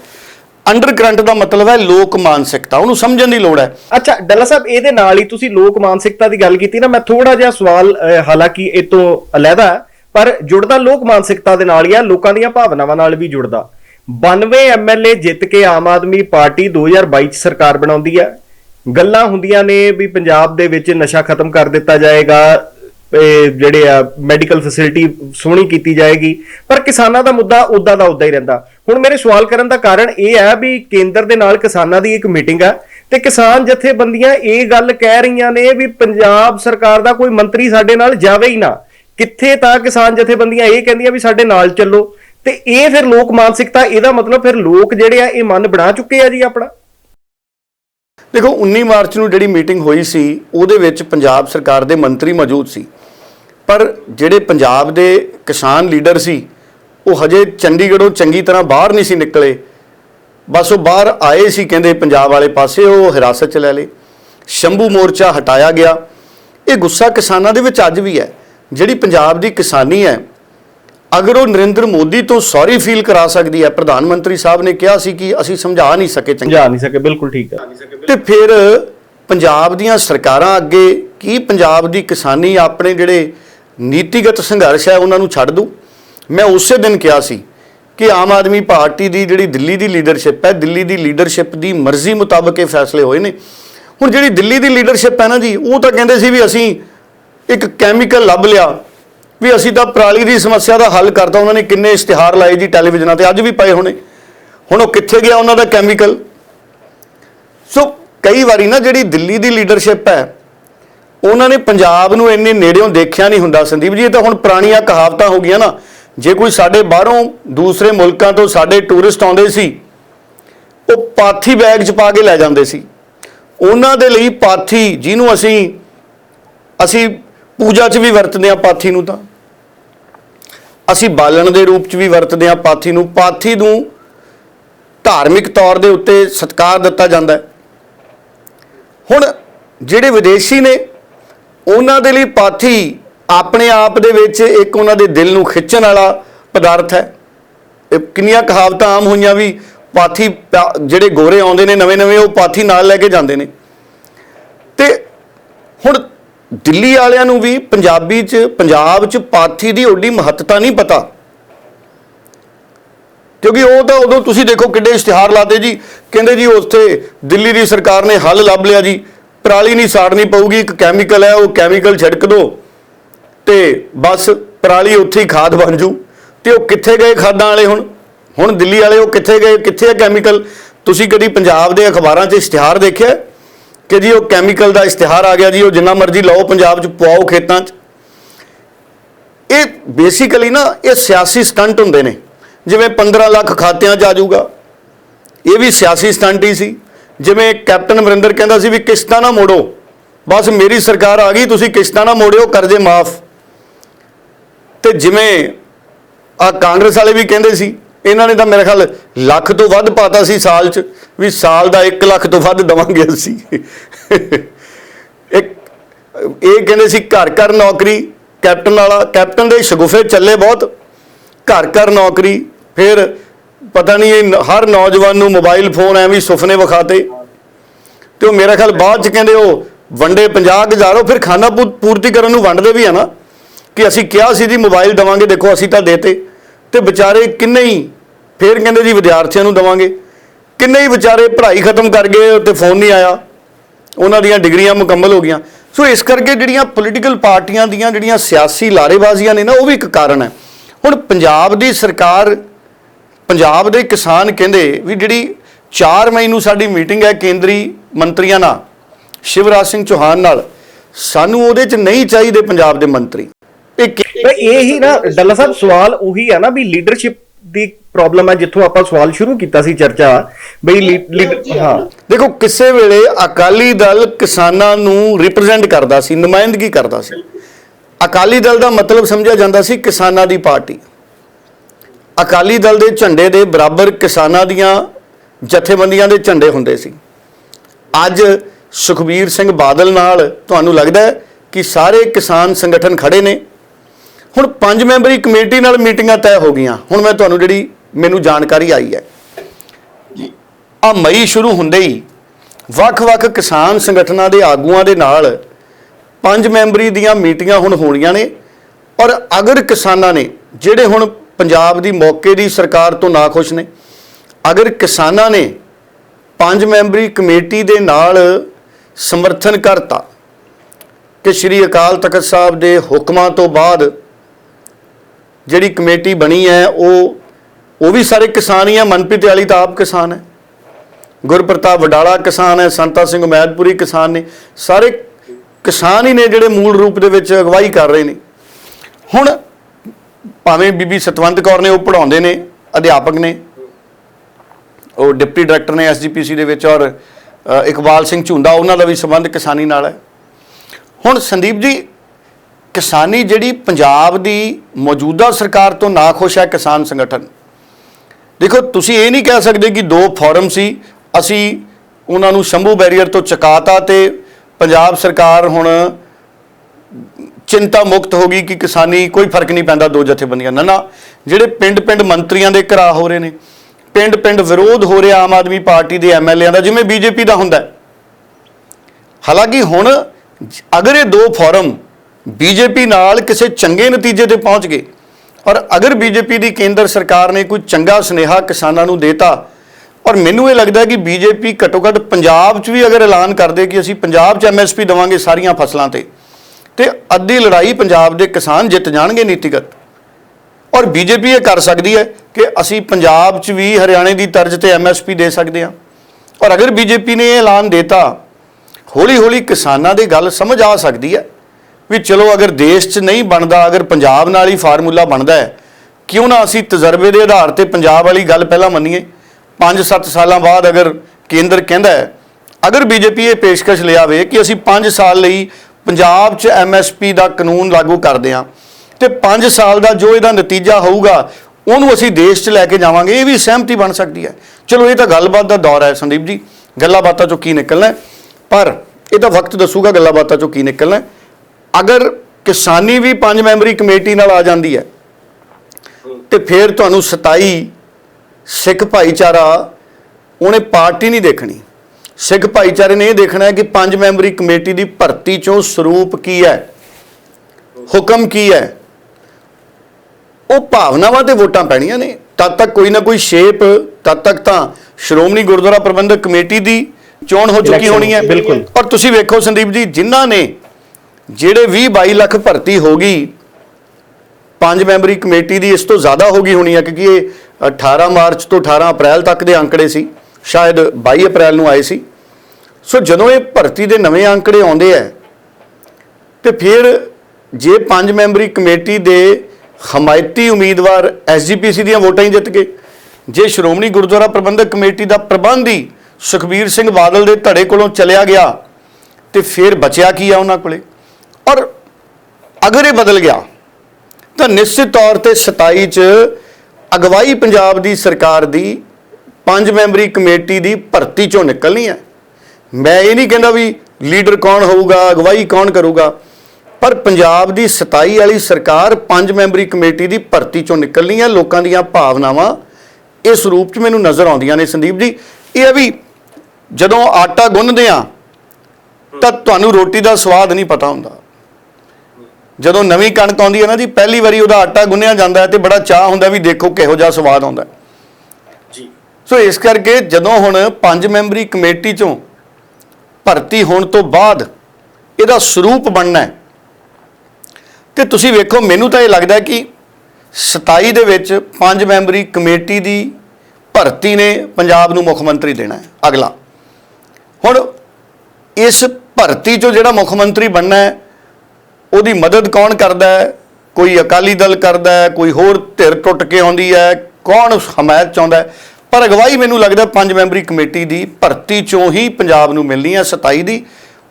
Speaker 2: ਅੰਡਰ ਕਰੰਟ ਦਾ ਮਤਲਬ ਹੈ ਲੋਕ ਮਾਨਸਿਕਤਾ। ਉਹਨੂੰ ਸਮਝਣ ਦੀ ਲੋੜ ਹੈ।
Speaker 1: ਅੱਛਾ, ਡੱਲਾ ਸਾਹਿਬ, ਇਹਦੇ ਨਾਲ ਹੀ ਤੁਸੀਂ ਲੋਕ ਮਾਨਸਿਕਤਾ ਦੀ ਗੱਲ ਕੀਤੀ ਨਾ, ਮੈਂ ਥੋੜਾ ਜਿਹਾ ਸਵਾਲ ਹਾਲਾਂਕਿ ਇਹ ਤੋਂ ਅਲੱਗਾ ਪਰ ਜੁੜਦਾ ਲੋਕ ਮਾਨਸਿਕਤਾ ਦੇ ਨਾਲ ਹੀ ਆ, ਲੋਕਾਂ ਦੀਆਂ ਭਾਵਨਾਵਾਂ ਨਾਲ ਵੀ ਜੁੜਦਾ। 92 ਐਮਐਲਏ ਜਿੱਤ ਕੇ ਆਮ ਆਦਮੀ ਪਾਰਟੀ 2022 ਚ ਸਰਕਾਰ ਬਣਾਉਂਦੀ ਹੈ ਗੱਲਾਂ ਹੁੰਦੀਆਂ ਨੇ ਵੀ ਪੰਜਾਬ ਦੇ ਵਿੱਚ ਨਸ਼ਾ ਖਤਮ ਕਰ ਦਿੱਤਾ ਜਾਏਗਾ ਜਿਹੜੇ ਆ ਮੈਡੀਕਲ ਫੈਸਿਲਿਟੀ ਸੋਹਣੀ ਕੀਤੀ ਜਾਏਗੀ, ਪਰ ਕਿਸਾਨਾਂ ਦਾ ਮੁੱਦਾ ਉਦਾਂ ਦਾ ਉਦਾਂ ਹੀ ਰਹਿੰਦਾ। ਹੁਣ ਮੇਰੇ ਸਵਾਲ ਕਰਨ ਦਾ ਕਾਰਨ ਇਹ ਹੈ ਵੀ ਕੇਂਦਰ ਦੇ ਨਾਲ ਕਿਸਾਨਾਂ ਦੀ ਇੱਕ ਮੀਟਿੰਗ ਹੈ ਤੇ ਕਿਸਾਨ ਜਥੇਬੰਦੀਆਂ ਇਹ ਗੱਲ ਕਹਿ ਰਹੀਆਂ ਨੇ ਵੀ ਪੰਜਾਬ ਸਰਕਾਰ ਦਾ ਕੋਈ ਮੰਤਰੀ ਸਾਡੇ ਨਾਲ ਜਾਵੇ ਹੀ ਨਾ। ਕਿੱਥੇ ਤਾਂ ਕਿਸਾਨ ਜਥੇਬੰਦੀਆਂ ਇਹ ਕਹਿੰਦੀਆਂ ਵੀ ਸਾਡੇ ਨਾਲ ਚੱਲੋ, ਤੇ ਇਹ ਫਿਰ ਲੋਕ ਮਾਨਸਿਕਤਾ, ਇਹਦਾ ਮਤਲਬ ਫਿਰ ਲੋਕ ਜਿਹੜੇ ਆ, ਇਹ ਮਨ ਬਣਾ ਚੁੱਕੇ ਆ ਜੀ ਆਪਣਾ।
Speaker 2: ਦੇਖੋ 19 ਮਾਰਚ ਨੂੰ ਜਿਹੜੀ ਮੀਟਿੰਗ ਹੋਈ ਸੀ, ਉਹਦੇ ਵਿੱਚ ਪੰਜਾਬ ਸਰਕਾਰ ਦੇ ਮੰਤਰੀ ਮੌਜੂਦ ਸੀ। ਪਰ ਜਿਹੜੇ ਪੰਜਾਬ ਦੇ ਕਿਸਾਨ ਲੀਡਰ ਸੀ, ਉਹ ਹਜੇ ਚੰਡੀਗੜ੍ਹੋਂ ਚੰਗੀ ਤਰ੍ਹਾਂ ਬਾਹਰ ਨਹੀਂ ਸੀ ਨਿਕਲੇ। ਬਸ ਉਹ ਬਾਹਰ ਆਏ ਸੀ, ਕਹਿੰਦੇ ਪੰਜਾਬ ਵਾਲੇ ਪਾਸੇ ਉਹ ਹਿਰਾਸਤ 'ਚ ਲੈ ਲਏ। ਸ਼ੰਭੂ ਮੋਰਚਾ ਹਟਾਇਆ ਗਿਆ। ਇਹ ਗੁੱਸਾ ਕਿਸਾਨਾਂ ਦੇ ਵਿੱਚ ਅੱਜ ਵੀ ਹੈ। ਜਿਹੜੀ ਪੰਜਾਬ ਦੀ ਕਿਸਾਨੀ ਹੈ ਅਗਰ ਉਹ ਨਰਿੰਦਰ ਮੋਦੀ ਤੋਂ ਸੌਰੀ ਫੀਲ ਕਰਾ ਸਕਦੀ ਹੈ ਪ੍ਰਧਾਨ ਮੰਤਰੀ ਸਾਹਿਬ ਨੇ ਕਿਹਾ ਸੀ ਕਿ ਅਸੀਂ ਸਮਝਾ ਨਹੀਂ ਸਕੇ ਚੰਗੀ।
Speaker 1: ਸਮਝਾ ਨਹੀਂ ਸਕੇ ਬਿਲਕੁਲ ਠੀਕ ਹੈ।
Speaker 2: ਤੇ ਫਿਰ ਪੰਜਾਬ ਦੀਆਂ ਸਰਕਾਰਾਂ ਅੱਗੇ ਕੀ ਪੰਜਾਬ ਦੀ ਕਿਸਾਨੀ ਆਪਣੇ ਜਿਹੜੇ ਨੀਤੀਗਤ ਸੰਘਰਸ਼ ਹੈ ਉਹਨਾਂ ਨੂੰ ਛੱਡ ਦੂ ਮੈਂ ਉਸੇ ਦਿਨ ਕਿਹਾ ਸੀ ਕਿ ਆਮ ਆਦਮੀ ਪਾਰਟੀ ਦੀ ਜਿਹੜੀ ਦਿੱਲੀ ਦੀ ਲੀਡਰਸ਼ਿਪ ਹੈ ਦਿੱਲੀ ਦੀ ਲੀਡਰਸ਼ਿਪ ਦੀ ਮਰਜ਼ੀ ਮੁਤਾਬਕ ਇਹ ਫੈਸਲੇ ਹੋਏ ਨੇ। ਹੁਣ ਜਿਹੜੀ ਦਿੱਲੀ ਦੀ ਲੀਡਰਸ਼ਿਪ ਹੈ ਨਾ ਜੀ ਉਹ ਤਾਂ ਕਹਿੰਦੇ ਸੀ ਵੀ ਅਸੀਂ ਇੱਕ ਕੈਮੀਕਲ ਲੱਭ ਲਿਆ ਵੀ ਅਸੀਂ ਤਾਂ ਪਰਾਲੀ ਦੀ ਸਮੱਸਿਆ ਦਾ ਹੱਲ ਕਰਤਾ, ਉਹਨਾਂ ਨੇ ਕਿੰਨੇ ਇਸ਼ਤਿਹਾਰ ਲਾਏ ਜੀ ਟੈਲੀਵਿਜ਼ਨਾਂ ਤੇ, ਅੱਜ ਵੀ ਪਏ ਹੋਣੇ। ਹੁਣ ਉਹ ਕਿੱਥੇ ਗਿਆ ਉਹਨਾਂ ਦਾ ਕੈਮੀਕਲ ਸੋ ਕਈ ਵਾਰੀ ਨਾ ਜਿਹੜੀ ਦਿੱਲੀ ਦੀ ਲੀਡਰਸ਼ਿਪ ਹੈ, ਉਹਨਾਂ ਨੇ ਪੰਜਾਬ ਨੂੰ ਇੰਨੇ ਨੇੜਿਓਂ ਦੇਖਿਆ ਨਹੀਂ ਹੁੰਦਾ, ਸੰਦੀਪ ਜੀ, ਇਹ ਤਾਂ ਹੁਣ ਪੁਰਾਣੀਆਂ ਕਹਾਵਤਾਂ ਹੋ ਗਈਆਂ ਨਾ। ਜੇ ਕੋਈ ਸਾਡੇ ਬਾਹਰੋਂ ਦੂਸਰੇ ਮੁਲਕਾਂ ਤੋਂ ਸਾਡੇ ਟੂਰਿਸਟ ਆਉਂਦੇ ਸੀ, ਉਹ ਪਾਥੀ ਬੈਗ 'ਚ ਪਾ ਕੇ ਲੈ ਜਾਂਦੇ ਸੀ। ਉਹਨਾਂ ਦੇ ਲਈ ਪਾਥੀ ਜਿਹਨੂੰ ਅਸੀਂ ਅਸੀਂ ਪੂਜਾ 'ਚ ਵੀ ਵਰਤਦੇ ਹਾਂ ਪਾਥੀ ਨੂੰ ਤਾਂ। ਅਸੀਂ ਬਾਲਣ ਦੇ ਰੂਪ 'ਚ ਵੀ ਵਰਤਦੇ ਹਾਂ ਪਾਥੀ ਨੂੰ। ਪਾਥੀ ਨੂੰ ਧਾਰਮਿਕ ਤੌਰ ਦੇ ਉੱਤੇ ਸਤਿਕਾਰ ਦਿੱਤਾ ਜਾਂਦਾ ਹੈ। ਹੁਣ ਜਿਹੜੇ ਵਿਦੇਸ਼ੀ ਨੇ, ਉਹਨਾਂ ਦੇ ਲਈ ਪਾਥੀ ਆਪਣੇ ਆਪ ਦੇ ਵਿੱਚ ਇੱਕ ਉਹਨਾਂ ਦੇ ਦਿਲ ਨੂੰ ਖਿੱਚਣ ਵਾਲਾ ਪਦਾਰਥ ਹੈ। ਇਹ ਕਿੰਨੀਆਂ ਕਹਾਵਤਾਂ ਆਮ ਹੋਈਆਂ ਵੀ ਪਾਥੀ ਪਾ- ਜਿਹੜੇ ਗੋਰੇ ਆਉਂਦੇ ਨੇ ਨਵੇਂ ਨਵੇਂ ਉਹ ਪਾਥੀ ਨਾਲ ਲੈ ਕੇ ਜਾਂਦੇ ਨੇ। ਦਿੱਲੀ ਵਾਲਿਆਂ ਨੂੰ ਵੀ ਪੰਜਾਬੀ ਚ, ਪੰਜਾਬ ਚ ਪਾਥੀ ਦੀ ਓਡੀ ਮਹੱਤਤਾ ਨਹੀਂ ਪਤਾ। ਕਿਉਂਕਿ ਉਹ ਤਾਂ ਉਦੋਂ ਤੁਸੀਂ ਦੇਖੋ ਕਿੱਡੇ ਇਸ਼ਤਿਹਾਰ ਲਾਤੇ ਜੀ। ਕਹਿੰਦੇ ਜੀ ਉੱਥੇ ਦਿੱਲੀ ਦੀ ਸਰਕਾਰ ਨੇ ਹੱਲ ਲੱਭ ਲਿਆ ਜੀ। ਪਰਾਲੀ ਨਹੀਂ ਸਾੜਨੀ ਪਊਗੀ, ਇੱਕ ਕੈਮੀਕਲ ਹੈ, ਉਹ ਕੈਮੀਕਲ ਛਿੜਕ ਦਿਓ ਤੇ ਬਸ ਪਰਾਲੀ ਉੱਥੇ ਹੀ ਖਾਦ ਬਣ ਜੂ। ਤੇ ਉਹ ਕਿੱਥੇ ਗਏ ਖਾਦਾਂ ਵਾਲੇ ਹੁਣ? ਹੁਣ ਦਿੱਲੀ ਵਾਲੇ ਉਹ ਕਿੱਥੇ ਗਏ? ਕਿੱਥੇ ਹੈ ਕੈਮੀਕਲ ਤੁਸੀਂ ਕਦੀ ਪੰਜਾਬ ਦੇ ਅਖਬਾਰਾਂ 'ਚ ਇਸ਼ਤਿਹਾਰ ਦੇਖਿਆ? ਕਿ ਜੀ ਉਹ ਕੈਮੀਕਲ ਦਾ ਇਸ਼ਤਿਹਾਰ ਆ ਗਿਆ ਜੀ, ਉਹ ਜਿੰਨਾ ਮਰਜ਼ੀ ਲਾਓ ਪੰਜਾਬ 'ਚ, ਪਵਾਓ ਖੇਤਾਂ 'ਚ। ਇਹ ਬੇਸਿਕਲੀ ਨਾ, ਇਹ ਸਿਆਸੀ ਸਟੰਟ ਹੁੰਦੇ ਨੇ। ਜਿਵੇਂ 15 ਲੱਖ ਖਾਤਿਆਂ 'ਚ ਆ ਜਾਊਗਾ। ਇਹ ਵੀ ਸਿਆਸੀ ਸਟੰਟ ਹੀ ਸੀ। ਜਿਵੇਂ ਕੈਪਟਨ ਅਮਰਿੰਦਰ ਕਹਿੰਦਾ ਸੀ ਵੀ ਕਿਸ਼ਤਾਂ ਨਾ ਮੋੜੋ। ਬਸ ਮੇਰੀ ਸਰਕਾਰ ਆ ਗਈ, ਤੁਸੀਂ ਕਿਸ਼ਤਾਂ ਨਾ ਮੋੜਿਓ, ਕਰਜ਼ੇ ਮਾਫ। ਤੇ ਜਿਵੇਂ ਆ ਕਾਂਗਰਸ ਵਾਲੇ ਵੀ ਕਹਿੰਦੇ ਸੀ, ਇਹਨਾਂ ਨੇ ਤਾਂ ਮੇਰੇ ਖਿਆਲ ਲੱਖ ਤੋਂ ਵੱਧ ਪਾਤਾ ਸੀ ਸਾਲ 'ਚ। ਵੀ ਸਾਲ ਦਾ 1 ਲੱਖ ਤੋਂ ਵੱਧ ਦਵਾਂਗੇ ਅਸੀਂ। ਇੱਕ, ਇਹ ਕਹਿੰਦੇ ਸੀ ਘਰ ਘਰ ਨੌਕਰੀ, ਕੈਪਟਨ ਵਾਲਾ, ਕੈਪਟਨ ਦੇ ਸ਼ਗੁਫੇ ਚੱਲੇ ਬਹੁਤ, ਘਰ ਘਰ ਨੌਕਰੀ, ਫਿਰ ਪਤਾ ਨਹੀਂ ਇਹ ਹਰ ਨੌਜਵਾਨ ਨੂੰ ਮੋਬਾਈਲ ਫੋਨ ਐਵੇਂ ਹੀ ਸੁਪਨੇ ਵਿਖਾਤੇ। ਤੇ ਉਹ ਮੇਰਾ ਖਿਆਲ ਬਾਅਦ ਚ ਕਹਿੰਦੇ ਉਹ ਵੰਡੇ 50000 ਉਹ ਫਿਰ ਖਾਨਾ ਪੂ- ਪੂਰਤੀ ਕਰਨ ਨੂੰ ਵੰਡਦੇ ਵੀ ਆ ਨਾ, ਕਿ ਅਸੀਂ ਕਿਹਾ ਸੀ ਜੀ ਮੋਬਾਈਲ ਦਵਾਂਗੇ, ਦੇਖੋ ਅਸੀਂ ਤਾਂ ਦੇਤੇ। ਤੇ ਵਿਚਾਰੇ ਕਿੰਨੇ ਹੀ, ਫਿਰ ਕਹਿੰਦੇ ਜੀ ਵਿਦਿਆਰਥੀਆਂ ਨੂੰ ਦਵਾਂਗੇ। ਕਿੰਨੇ ਹੀ ਵਿਚਾਰੇ ਪੜ੍ਹਾਈ ਖਤਮ ਕਰ ਗਏ ਤੇ ਫੋਨ ਨਹੀਂ ਆਇਆ। ਉਹਨਾਂ ਦੀਆਂ ਡਿਗਰੀਆਂ ਮੁਕੰਮਲ ਹੋ ਗਈਆਂ। ਸੋ ਇਸ ਕਰਕੇ ਜਿਹੜੀਆਂ ਪੋਲੀਟੀਕਲ ਪਾਰਟੀਆਂ ਦੀਆਂ ਜਿਹੜੀਆਂ ਸਿਆਸੀ ਲਾਰੇਬਾਜ਼ੀਆਂ ਨੇ ਨਾ, ਉਹ ਵੀ ਇੱਕ ਕਾਰਨ ਹੈ। ਹੁਣ ਪੰਜਾਬ ਦੀ ਸਰਕਾਰ, ਪੰਜਾਬ ਦੇ ਕਿਸਾਨ ਕਹਿੰਦੇ ਵੀ ਜਿਹੜੀ 4 ਮਈ ਨੂੰ ਸਾਡੀ ਮੀਟਿੰਗ ਹੈ ਕੇਂਦਰੀ ਮੰਤਰੀਆਂ ਨਾਲ, ਸ਼ਿਵਰਾਜ ਸਿੰਘ ਚੌਹਾਨ ਨਾਲ, ਸਾਨੂੰ ਉਹਦੇ 'ਚ ਨਹੀਂ ਚਾਹੀਦੇ ਪੰਜਾਬ ਦੇ ਮੰਤਰੀ। ਇਹ
Speaker 1: ਇਹ ਹੀ ਨਾ, ਡੱਲਾ ਸਾਹਿਬ, ਸਵਾਲ ਉਹੀ ਹੈ ਨਾ ਵੀ ਲੀਡਰਸ਼ਿਪ ਦੀ ਪ੍ਰੋਬਲਮ ਹੈ ਜਿੱਥੋਂ ਆਪਾਂ ਸਵਾਲ ਸ਼ੁਰੂ ਕੀਤਾ ਸੀ ਚਰਚਾ ਬਈ ਲੀਡਰ ਹਾਂ।
Speaker 2: ਦੇਖੋ ਕਿਸੇ ਵੇਲੇ ਅਕਾਲੀ ਦਲ ਕਿਸਾਨਾਂ ਨੂੰ ਰਿਪਰੈਜ਼ੈਂਟ ਕਰਦਾ ਸੀ ਨੁਮਾਇੰਦਗੀ ਕਰਦਾ ਸੀ। ਅਕਾਲੀ ਦਲ ਦਾ ਮਤਲਬ ਸਮਝਿਆ ਜਾਂਦਾ ਸੀ ਕਿਸਾਨਾਂ ਦੀ ਪਾਰਟੀ। ਅਕਾਲੀ ਦਲ ਦੇ ਝੰਡੇ ਦੇ ਬਰਾਬਰ ਕਿਸਾਨਾਂ ਦੀਆਂ ਜਥੇਬੰਦੀਆਂ ਦੇ ਝੰਡੇ ਹੁੰਦੇ ਸੀ। ਅੱਜ ਸੁਖਬੀਰ ਸਿੰਘ ਬਾਦਲ ਨਾਲ ਤੁਹਾਨੂੰ ਲੱਗਦਾ ਹੈ ਕਿ ਸਾਰੇ ਕਿਸਾਨ ਸੰਗਠਨ ਖੜੇ ਨੇ? ਹੁਣ ਪੰਜ ਮੈਂਬਰੀ ਕਮੇਟੀ ਨਾਲ ਮੀਟਿੰਗਾਂ ਤੈਅ ਹੋ ਗਈਆਂ। ਹੁਣ ਮੈਂ ਤੁਹਾਨੂੰ ਜਿਹੜੀ ਮੈਨੂੰ ਜਾਣਕਾਰੀ ਆਈ ਹੈ। ਆ ਮਈ ਸ਼ੁਰੂ ਹੁੰਦੇ ਹੀ ਵੱਖ-ਵੱਖ ਕਿਸਾਨ ਸੰਗਠਨਾਂ ਦੇ ਆਗੂਆਂ ਦੇ ਨਾਲ ਪੰਜ ਮੈਂਬਰੀ ਦੀਆਂ ਮੀਟਿੰਗਾਂ ਹੁਣ ਹੋਣੀਆਂ ਨੇ ਔਰ ਅਗਰ ਕਿਸਾਨਾਂ ਨੇ, ਜਿਹੜੇ ਹੁਣ ਪੰਜਾਬ ਦੀ ਮੌਕੇ ਦੀ ਸਰਕਾਰ ਤੋਂ ਨਾ ਖੁਸ਼ ਨੇ, ਅਗਰ ਕਿਸਾਨਾਂ ਨੇ ਪੰਜ ਮੈਂਬਰੀ ਕਮੇਟੀ ਦੇ ਨਾਲ ਸਮਰਥਨ ਕਰਤਾ ਕਿ ਸ੍ਰੀ ਅਕਾਲ ਤਖਤ ਸਾਹਿਬ ਦੇ ਹੁਕਮਾਂ ਤੋਂ ਬਾਅਦ ਜਿਹੜੀ ਕਮੇਟੀ ਬਣੀ ਹੈ, ਉਹ ਉਹ ਵੀ ਸਾਰੇ ਕਿਸਾਨ ਹੀ ਆ। ਮਨਪ੍ਰੀਤ ਵਾਲੀ ਤਾਂ ਆਪ ਕਿਸਾਨ ਹੈ। ਗੁਰਪ੍ਰਤਾਪ ਵਡਾਲਾ ਕਿਸਾਨ ਹੈ, ਸੰਤਾ ਸਿੰਘ ਮੈਦਪੁਰੀ ਕਿਸਾਨ ਨੇ। ਸਾਰੇ ਕਿਸਾਨ ਹੀ ਨੇ ਜਿਹੜੇ ਮੂਲ ਰੂਪ ਦੇ ਵਿੱਚ ਅਗਵਾਈ ਕਰ ਰਹੇ ਨੇ। ਹੁਣ ਭਾਵੇਂ ਬੀਬੀ ਸਤਵੰਤ ਕੌਰ ਨੇ ਉਹ ਪੜਾਉਂਦੇ ਨੇ, ਅਧਿਆਪਕ ਨੇ। ਉਹ ਡਿਪਟੀ ਡਾਇਰੈਕਟਰ ਨੇ ਐਸਜੀਪੀਸੀ ਦੇ ਵਿੱਚ ਔਰ ਇਕਬਾਲ ਸਿੰਘ ਝੁੰਦਾ, ਉਹਨਾਂ ਦਾ ਵੀ ਸੰਬੰਧ ਕਿਸਾਨੀ ਨਾਲ ਹੈ। ਹੁਣ ਸੰਦੀਪ ਜੀ ਕਿਸਾਨੀ ਜਿਹੜੀ ਪੰਜਾਬ ਦੀ ਮੌਜੂਦਾ ਸਰਕਾਰ ਤੋਂ ਨਾਖੁਸ਼ ਹੈ ਕਿਸਾਨ ਸੰਗਠਨ। ਦੇਖੋ, ਤੁਸੀਂ ਇਹ ਨਹੀਂ ਕਹਿ ਸਕਦੇ ਕਿ ਦੋ ਫੋਰਮ ਸੀ। ਅਸੀਂ ਉਹਨਾਂ ਨੂੰ ਸ਼ੰਭੂ ਬੈਰੀਅਰ ਤੋਂ ਚਕਾਤਾ ਤੇ ਪੰਜਾਬ ਸਰਕਾਰ ਹੁਣ ਚਿੰਤਾ ਮੁਕਤ ਹੋ ਗਈ ਕਿ ਕਿਸਾਨੀ ਕੋਈ ਫ਼ਰਕ ਨਹੀਂ ਪੈਂਦਾ ਦੋ ਜਥੇਬੰਦੀਆਂ ਨਾ ਨਾ, ਜਿਹੜੇ ਪਿੰਡ-ਪਿੰਡ ਮੰਤਰੀਆਂ ਦੇ ਘਰਾ ਹੋ ਰਹੇ ਨੇ, ਪਿੰਡ-ਪਿੰਡ ਵਿਰੋਧ ਹੋ ਰਿਹਾ ਆਮ ਆਦਮੀ ਪਾਰਟੀ ਦੇ ਐਮਐਲਏਆਂ ਦਾ, ਜਿਵੇਂ ਬੀਜੇਪੀ ਦਾ ਹੁੰਦਾ। ਹਾਲਾਂਕਿ ਹੁਣ ਅਗਰ ਇਹ ਦੋ ਫੋਰਮ ਬੀਜੇਪੀ ਨਾਲ ਕਿਸੇ ਚੰਗੇ ਨਤੀਜੇ ਤੇ ਪਹੁੰਚ ਗਏ। ਔਰ ਅਗਰ ਬੀਜੇਪੀ ਦੀ ਕੇਂਦਰ ਸਰਕਾਰ ਨੇ ਕੋਈ ਚੰਗਾ ਸੁਨੇਹਾ ਕਿਸਾਨਾਂ ਨੂੰ ਦੇਤਾ, ਔਰ ਮੈਨੂੰ ਇਹ ਲੱਗਦਾ ਕਿ ਬੀਜੇਪੀ ਘੱਟੋ ਘੱਟ ਪੰਜਾਬ 'ਚ ਵੀ ਅਗਰ ਐਲਾਨ ਕਰਦੇ ਕਿ ਅਸੀਂ ਪੰਜਾਬ 'ਚ ਐਮਐਸਪੀ ਦੇਵਾਂਗੇ ਸਾਰੀਆਂ ਫਸਲਾਂ ਤੇ ਤੇ ਅੱਧੀ ਲੜਾਈ ਪੰਜਾਬ ਦੇ ਕਿਸਾਨ ਜਿੱਤ ਜਾਣਗੇ ਨੀਤੀਗਤ। ਔਰ ਬੀਜੇਪੀ ਇਹ ਕਰ ਸਕਦੀ ਹੈ ਕਿ ਅਸੀਂ ਪੰਜਾਬ 'ਚ ਵੀ ਹਰਿਆਣੇ ਦੀ ਤਰਜ਼ ਤੇ ਐਮਐਸਪੀ ਦੇ ਸਕਦੇ ਹਾਂ। ਔਰ ਅਗਰ ਬੀਜੇਪੀ ਨੇ ਇਹ ਐਲਾਨ ਦੇਤਾ ਹੌਲੀ ਹੌਲੀ ਕਿਸਾਨਾਂ ਦੀ ਗੱਲ ਸਮਝ ਆ ਸਕਦੀ ਹੈ। ਵੀ ਚਲੋ ਅਗਰ ਦੇਸ਼ 'ਚ ਨਹੀਂ ਬਣਦਾ, ਅਗਰ ਪੰਜਾਬ ਨਾਲ ਹੀ ਫਾਰਮੂਲਾ ਬਣਦਾ ਹੈ, ਕਿਉਂ ਨਾ ਅਸੀਂ ਤਜਰਬੇ ਦੇ ਆਧਾਰ ਤੇ ਪੰਜਾਬ ਵਾਲੀ ਗੱਲ ਪਹਿਲਾਂ ਮੰਨੀਏ? 5-7 ਸਾਲਾਂ ਬਾਅਦ ਅਗਰ ਕੇਂਦਰ ਕਹਿੰਦਾ ਹੈ, ਅਗਰ ਬੀਜੇਪੀ ਇਹ ਪੇਸ਼ਕਸ਼ ਲਿਆਵੇ ਕਿ ਅਸੀਂ 5 ਸਾਲ ਲਈ ਪੰਜਾਬ 'ਚ ਐਮਐਸਪੀ ਦਾ ਕਾਨੂੰਨ ਲਾਗੂ ਕਰਦੇ ਹਾਂ, ਤੇ 5 ਸਾਲ ਦਾ ਜੋ ਇਹਦਾ ਨਤੀਜਾ ਹੋਊਗਾ, ਉਹਨੂੰ ਅਸੀਂ ਦੇਸ਼ 'ਚ ਲੈ ਕੇ ਜਾਵਾਂਗੇ, ਇਹ ਵੀ ਸਹਿਮਤੀ ਬਣ ਸਕਦੀ ਹੈ। ਚਲੋ, ਇਹ ਤਾਂ ਗੱਲਬਾਤ ਦਾ ਦੌਰ ਹੈ ਸੰਦੀਪ ਜੀ, ਗੱਲਾਂ ਬਾਤਾਂ 'ਚੋਂ ਕੀ ਨਿਕਲਣਾ ਪਰ ਇਹ ਤਾਂ ਵਕਤ ਦੱਸੂਗਾ ਗੱਲਾਂ ਬਾਤਾਂ 'ਚੋਂ ਕੀ ਨਿਕਲਣਾ ਅਗਰ ਕਿਸਾਨੀ ਵੀ ਪੰਜ ਮੈਂਬਰੀ ਕਮੇਟੀ ਨਾਲ ਆ ਜਾਂਦੀ ਹੈ ਤੇ ਫਿਰ ਤੁਹਾਨੂੰ 27 ਸਿੱਖ ਭਾਈਚਾਰਾ ਉਹਨੇ ਪਾਰਟੀ ਨਹੀਂ ਦੇਖਣੀ। ਸਿੱਖ ਭਾਈਚਾਰੇ ਨੇ ਇਹ ਦੇਖਣਾ ਹੈ ਕਿ ਪੰਜ ਮੈਂਬਰੀ ਕਮੇਟੀ ਦੀ ਭਰਤੀ ਚੋਂ ਸਰੂਪ ਕੀ ਹੈ ਹੁਕਮ ਕੀ ਹੈ। ਉਹ ਭਾਵਨਾਵਾਂ ਤੇ ਵੋਟਾਂ ਪੈਣੀਆਂ ਨੇ ਤਦ ਤੱਕ ਕੋਈ ਨਾ ਕੋਈ ਸ਼ੇਪ ਤਦ ਤੱਕ ਤਾਂ ਸ਼੍ਰੋਮਣੀ ਗੁਰਦੁਆਰਾ ਪ੍ਰਬੰਧਕ ਕਮੇਟੀ ਦੀ ਚੋਣ ਹੋ ਚੁੱਕੀ ਹੋਣੀ ਹੈ।
Speaker 1: ਬਿਲਕੁਲ।
Speaker 2: ਔਰ ਤੁਸੀਂ ਵੇਖੋ ਸੰਦੀਪ ਜੀ ਜਿਨ੍ਹਾਂ ਨੇ ਜਿਹੜੇ 20 22 ਲੱਖ ਭਰਤੀ ਹੋ ਗਈ, ਪੰਜ ਮੈਂਬਰੀ ਕਮੇਟੀ ਦੀ ਇਸ ਤੋਂ ਜ਼ਿਆਦਾ ਹੋ ਗਈ ਹੋਣੀ ਹੈ ਕਿਉਂਕਿ ਇਹ 18 ਮਾਰਚ ਤੋਂ 18 ਅਪ੍ਰੈਲ ਤੱਕ ਦੇ ਅੰਕੜੇ ਸੀ, ਸ਼ਾਇਦ 22 ਅਪ੍ਰੈਲ ਨੂੰ ਆਏ ਸੀ। ਸੋ ਜਦੋਂ ਇਹ ਭਰਤੀ ਦੇ ਨਵੇਂ ਅੰਕੜੇ ਆਉਂਦੇ ਆ, ਤੇ ਫਿਰ ਜੇ ਪੰਜ ਮੈਂਬਰੀ ਕਮੇਟੀ ਦੇ ਹਮਾਇਤੀ ਉਮੀਦਵਾਰ ਐਸਜੀਪੀਸੀ ਦੀਆਂ ਵੋਟਾਂ ਹੀ ਜਿੱਤ ਗਏ, ਜੇ ਸ਼੍ਰੋਮਣੀ ਗੁਰਦੁਆਰਾ ਪ੍ਰਬੰਧਕ ਕਮੇਟੀ ਦਾ ਪ੍ਰਬੰਧੀ ਸੁਖਬੀਰ ਸਿੰਘ ਬਾਦਲ ਦੇ ਧੜੇ ਕੋਲੋਂ ਚਲਿਆ ਗਿਆ, ਤੇ ਫਿਰ ਬਚਿਆ ਕੀ ਆ ਉਹਨਾਂ ਕੋਲੇ? ਔਰ ਅਗਰ ਇਹ ਬਦਲ ਗਿਆ, ਤਾਂ ਨਿਸ਼ਚਿਤ ਤੌਰ ਤੇ 27 ਚ ਅਗਵਾਈ ਪੰਜਾਬ ਦੀ ਸਰਕਾਰ ਦੀ ਪੰਜ ਮੈਂਬਰੀ ਕਮੇਟੀ ਦੀ ਭਰਤੀ ਚੋਂ ਨਿਕਲਣੀ ਹੈ। ਮੈਂ ਇਹ ਨਹੀਂ ਕਹਿੰਦਾ ਵੀ ਲੀਡਰ ਕੌਣ ਹੋਊਗਾ, ਅਗਵਾਈ ਕੌਣ ਕਰੂਗਾ, ਪਰ ਪੰਜਾਬ ਦੀ 27 ਵਾਲੀ ਸਰਕਾਰ ਪੰਜ ਮੈਂਬਰੀ ਕਮੇਟੀ ਦੀ ਭਰਤੀ ਚੋਂ ਨਿਕਲਣੀ ਹੈ। ਲੋਕਾਂ ਦੀਆਂ ਭਾਵਨਾਵਾਂ ਇਸ ਰੂਪ 'ਚ ਮੈਨੂੰ ਨਜ਼ਰ ਆਉਂਦੀਆਂ ਨੇ ਸੰਦੀਪ ਜੀ। ਇਹ ਹੈ ਵੀ ਜਦੋਂ ਆਟਾ ਗੁੰਨਦੇ ਆ ਤਾਂ ਤੁਹਾਨੂੰ ਰੋਟੀ ਦਾ ਸਵਾਦ ਨਹੀਂ ਪਤਾ ਹੁੰਦਾ। ਜਦੋਂ ਨਵੀਂ ਕਣਕ ਆਉਂਦੀ ਹੈ ਨਾ ਜੀ ਪਹਿਲੀ ਵਾਰੀ ਉਹਦਾ ਆਟਾ ਗੁੰਨਿਆ ਜਾਂਦਾ ਹੈ ਤੇ ਬੜਾ ਚਾਹ ਹੁੰਦਾ ਵੀ ਦੇਖੋ ਕਿਹੋ ਜਿਹਾ ਸਵਾਦ ਆਉਂਦਾ।
Speaker 1: ਜੀ
Speaker 2: ਸੋ ਇਸ ਕਰਕੇ ਜਦੋਂ ਹੁਣ ਪੰਜ ਮੈਂਬਰੀ ਕਮੇਟੀ ਚੋਂ ਭਰਤੀ ਹੋਣ ਤੋਂ ਬਾਅਦ ਇਹਦਾ ਸਰੂਪ ਬਣਨਾ ਹੈ ਤੇ ਤੁਸੀਂ ਵੇਖੋ ਮੈਨੂੰ ਤਾਂ ਇਹ ਲੱਗਦਾ ਕਿ 27 ਦੇ ਵਿੱਚ ਪੰਜ ਮੈਂਬਰੀ ਕਮੇਟੀ ਦੀ ਭਰਤੀ ਨੇ ਪੰਜਾਬ ਨੂੰ ਮੁੱਖ ਮੰਤਰੀ ਦੇਣਾ ਹੈ ਅਗਲਾ ਹੁਣ ਇਸ ਭਰਤੀ ਚੋਂ ਜਿਹੜਾ ਮੁੱਖ ਮੰਤਰੀ ਬਣਨਾ ਹੈ ਉਹਦੀ ਮਦਦ ਕੌਣ ਕਰਦਾ ਹੈ? ਕੋਈ ਅਕਾਲੀ ਦਲ ਕਰਦਾ ਹੈ, ਕੋਈ ਹੋਰ ਧਿਰ ਟੁੱਟ ਕੇ ਆਉਂਦੀ ਹੈ, ਕੌਣ ਹਮਾਇਤ ਚਾਹੁੰਦਾ ਹੈ? ਪਰ ਅਗਵਾਈ ਮੈਨੂੰ ਲੱਗਦਾ ਪੰਜ ਮੈਂਬਰੀ ਕਮੇਟੀ ਦੀ, ਭਰਤੀ ਚੋਂ ਹੀ ਪੰਜਾਬ ਨੂੰ ਮਿਲਣੀ ਹੈ 27 ਦੀ।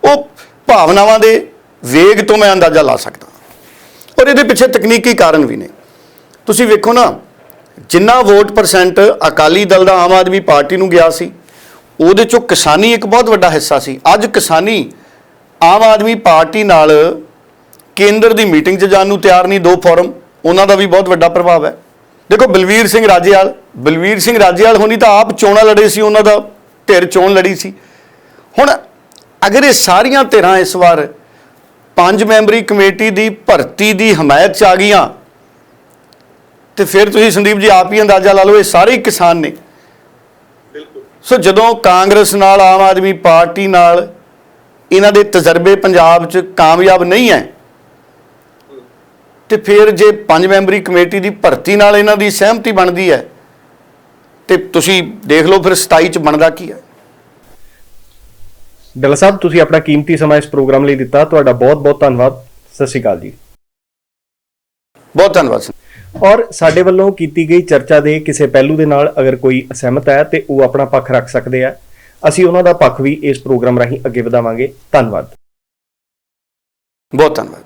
Speaker 2: ਉਹ ਭਾਵਨਾਵਾਂ ਦੇ ਵੇਗ ਤੋਂ ਮੈਂ ਅੰਦਾਜ਼ਾ ਲਾ ਸਕਦਾ। ਔਰ ਇਹਦੇ ਪਿੱਛੇ ਤਕਨੀਕੀ ਕਾਰਨ ਵੀ ਨੇ। ਤੁਸੀਂ ਵੇਖੋ ਨਾ, ਜਿੰਨਾ ਵੋਟ ਪਰਸੈਂਟ ਅਕਾਲੀ ਦਲ ਦਾ ਆਮ ਆਦਮੀ ਪਾਰਟੀ ਨੂੰ ਗਿਆ ਸੀ, ਉਹਦੇ ਚੋਂ ਕਿਸਾਨੀ ਇੱਕ ਬਹੁਤ ਵੱਡਾ ਹਿੱਸਾ ਸੀ। ਅੱਜ ਕਿਸਾਨੀ ਆਮ ਆਦਮੀ ਪਾਰਟੀ ਨਾਲ ਕੇਂਦਰ ਦੀ ਮੀਟਿੰਗ 'ਚ ਜਾਣ ਨੂੰ ਤਿਆਰ ਨਹੀਂ ਦੋ ਫੋਰਮ ਉਹਨਾਂ ਦਾ ਵੀ ਬਹੁਤ ਵੱਡਾ ਪ੍ਰਭਾਵ ਹੈ। ਦੇਖੋ ਬਲਵੀਰ ਸਿੰਘ ਰਾਜੇਵਾਲ ਬਲਵੀਰ ਸਿੰਘ ਰਾਜੇਵਾਲ ਹੋਣੀ ਤਾਂ ਆਪ ਚੋਣਾਂ ਲੜੇ ਸੀ ਉਹਨਾਂ ਦਾ ਧਿਰ ਚੋਣ ਲੜੀ ਸੀ। ਹੁਣ ਅਗਰ ਇਹ ਸਾਰੀਆਂ ਧਿਰਾਂ ਇਸ ਵਾਰ ਪੰਜ ਮੈਂਬਰੀ ਕਮੇਟੀ ਦੀ ਭਰਤੀ ਦੀ ਹਮਾਇਤ 'ਚ ਆ ਗਈਆਂ ਤੇ ਫਿਰ ਤੁਸੀਂ ਸੰਦੀਪ ਜੀ ਆਪ ਹੀ ਅੰਦਾਜ਼ਾ ਲਾ ਲਓ ਇਹ ਸਾਰੇ ਕਿਸਾਨ ਨੇ।
Speaker 1: ਬਿਲਕੁਲ।
Speaker 2: ਸੋ ਜਦੋਂ ਕਾਂਗਰਸ ਨਾਲ ਆਮ ਆਦਮੀ ਪਾਰਟੀ ਨਾਲ ਇਹਨਾਂ ਦੇ ਤਜਰਬੇ ਪੰਜਾਬ 'ਚ ਕਾਮਯਾਬ ਨਹੀਂ ਹੈ ਤੇ ਫਿਰ ਜੇ ਪੰਜ ਮੈਂਬਰੀ ਕਮੇਟੀ ਦੀ ਭਰਤੀ ਨਾਲ ਇਹਨਾਂ ਦੀ ਸਹਿਮਤੀ ਬਣਦੀ ਹੈ ਤੇ ਤੁਸੀਂ ਦੇਖ ਲਓ ਫਿਰ 27 'ਚ ਬਣਦਾ ਕੀ ਹੈ।
Speaker 1: ਡੱਲਾ ਸਾਹਿਬ ਤੁਸੀਂ ਆਪਣਾ ਕੀਮਤੀ ਸਮਾਂ ਇਸ ਪ੍ਰੋਗਰਾਮ ਲਈ ਦਿੱਤਾ ਤੁਹਾਡਾ ਬਹੁਤ ਬਹੁਤ ਧੰਨਵਾਦ। ਸਤਿ ਸ਼੍ਰੀ ਅਕਾਲ ਜੀ।
Speaker 2: ਬਹੁਤ ਧੰਨਵਾਦ।
Speaker 1: ਔਰ ਸਾਡੇ ਵੱਲੋਂ ਕੀਤੀ ਗਈ ਚਰਚਾ ਦੇ ਕਿਸੇ ਪਹਿਲੂ ਦੇ ਨਾਲ ਅਗਰ ਕੋਈ ਅਸਹਿਮਤ ਹੈ ਤੇ ਉਹ ਆਪਣਾ ਪੱਖ ਰੱਖ ਸਕਦੇ ਆ। ਅਸੀਂ ਉਹਨਾਂ ਦਾ ਪੱਖ ਵੀ ਇਸ ਪ੍ਰੋਗਰਾਮ ਰਾਹੀਂ ਅੱਗੇ ਵਧਾਵਾਂਗੇ। ਧੰਨਵਾਦ।
Speaker 2: ਬਹੁਤ ਧੰਨਵਾਦ।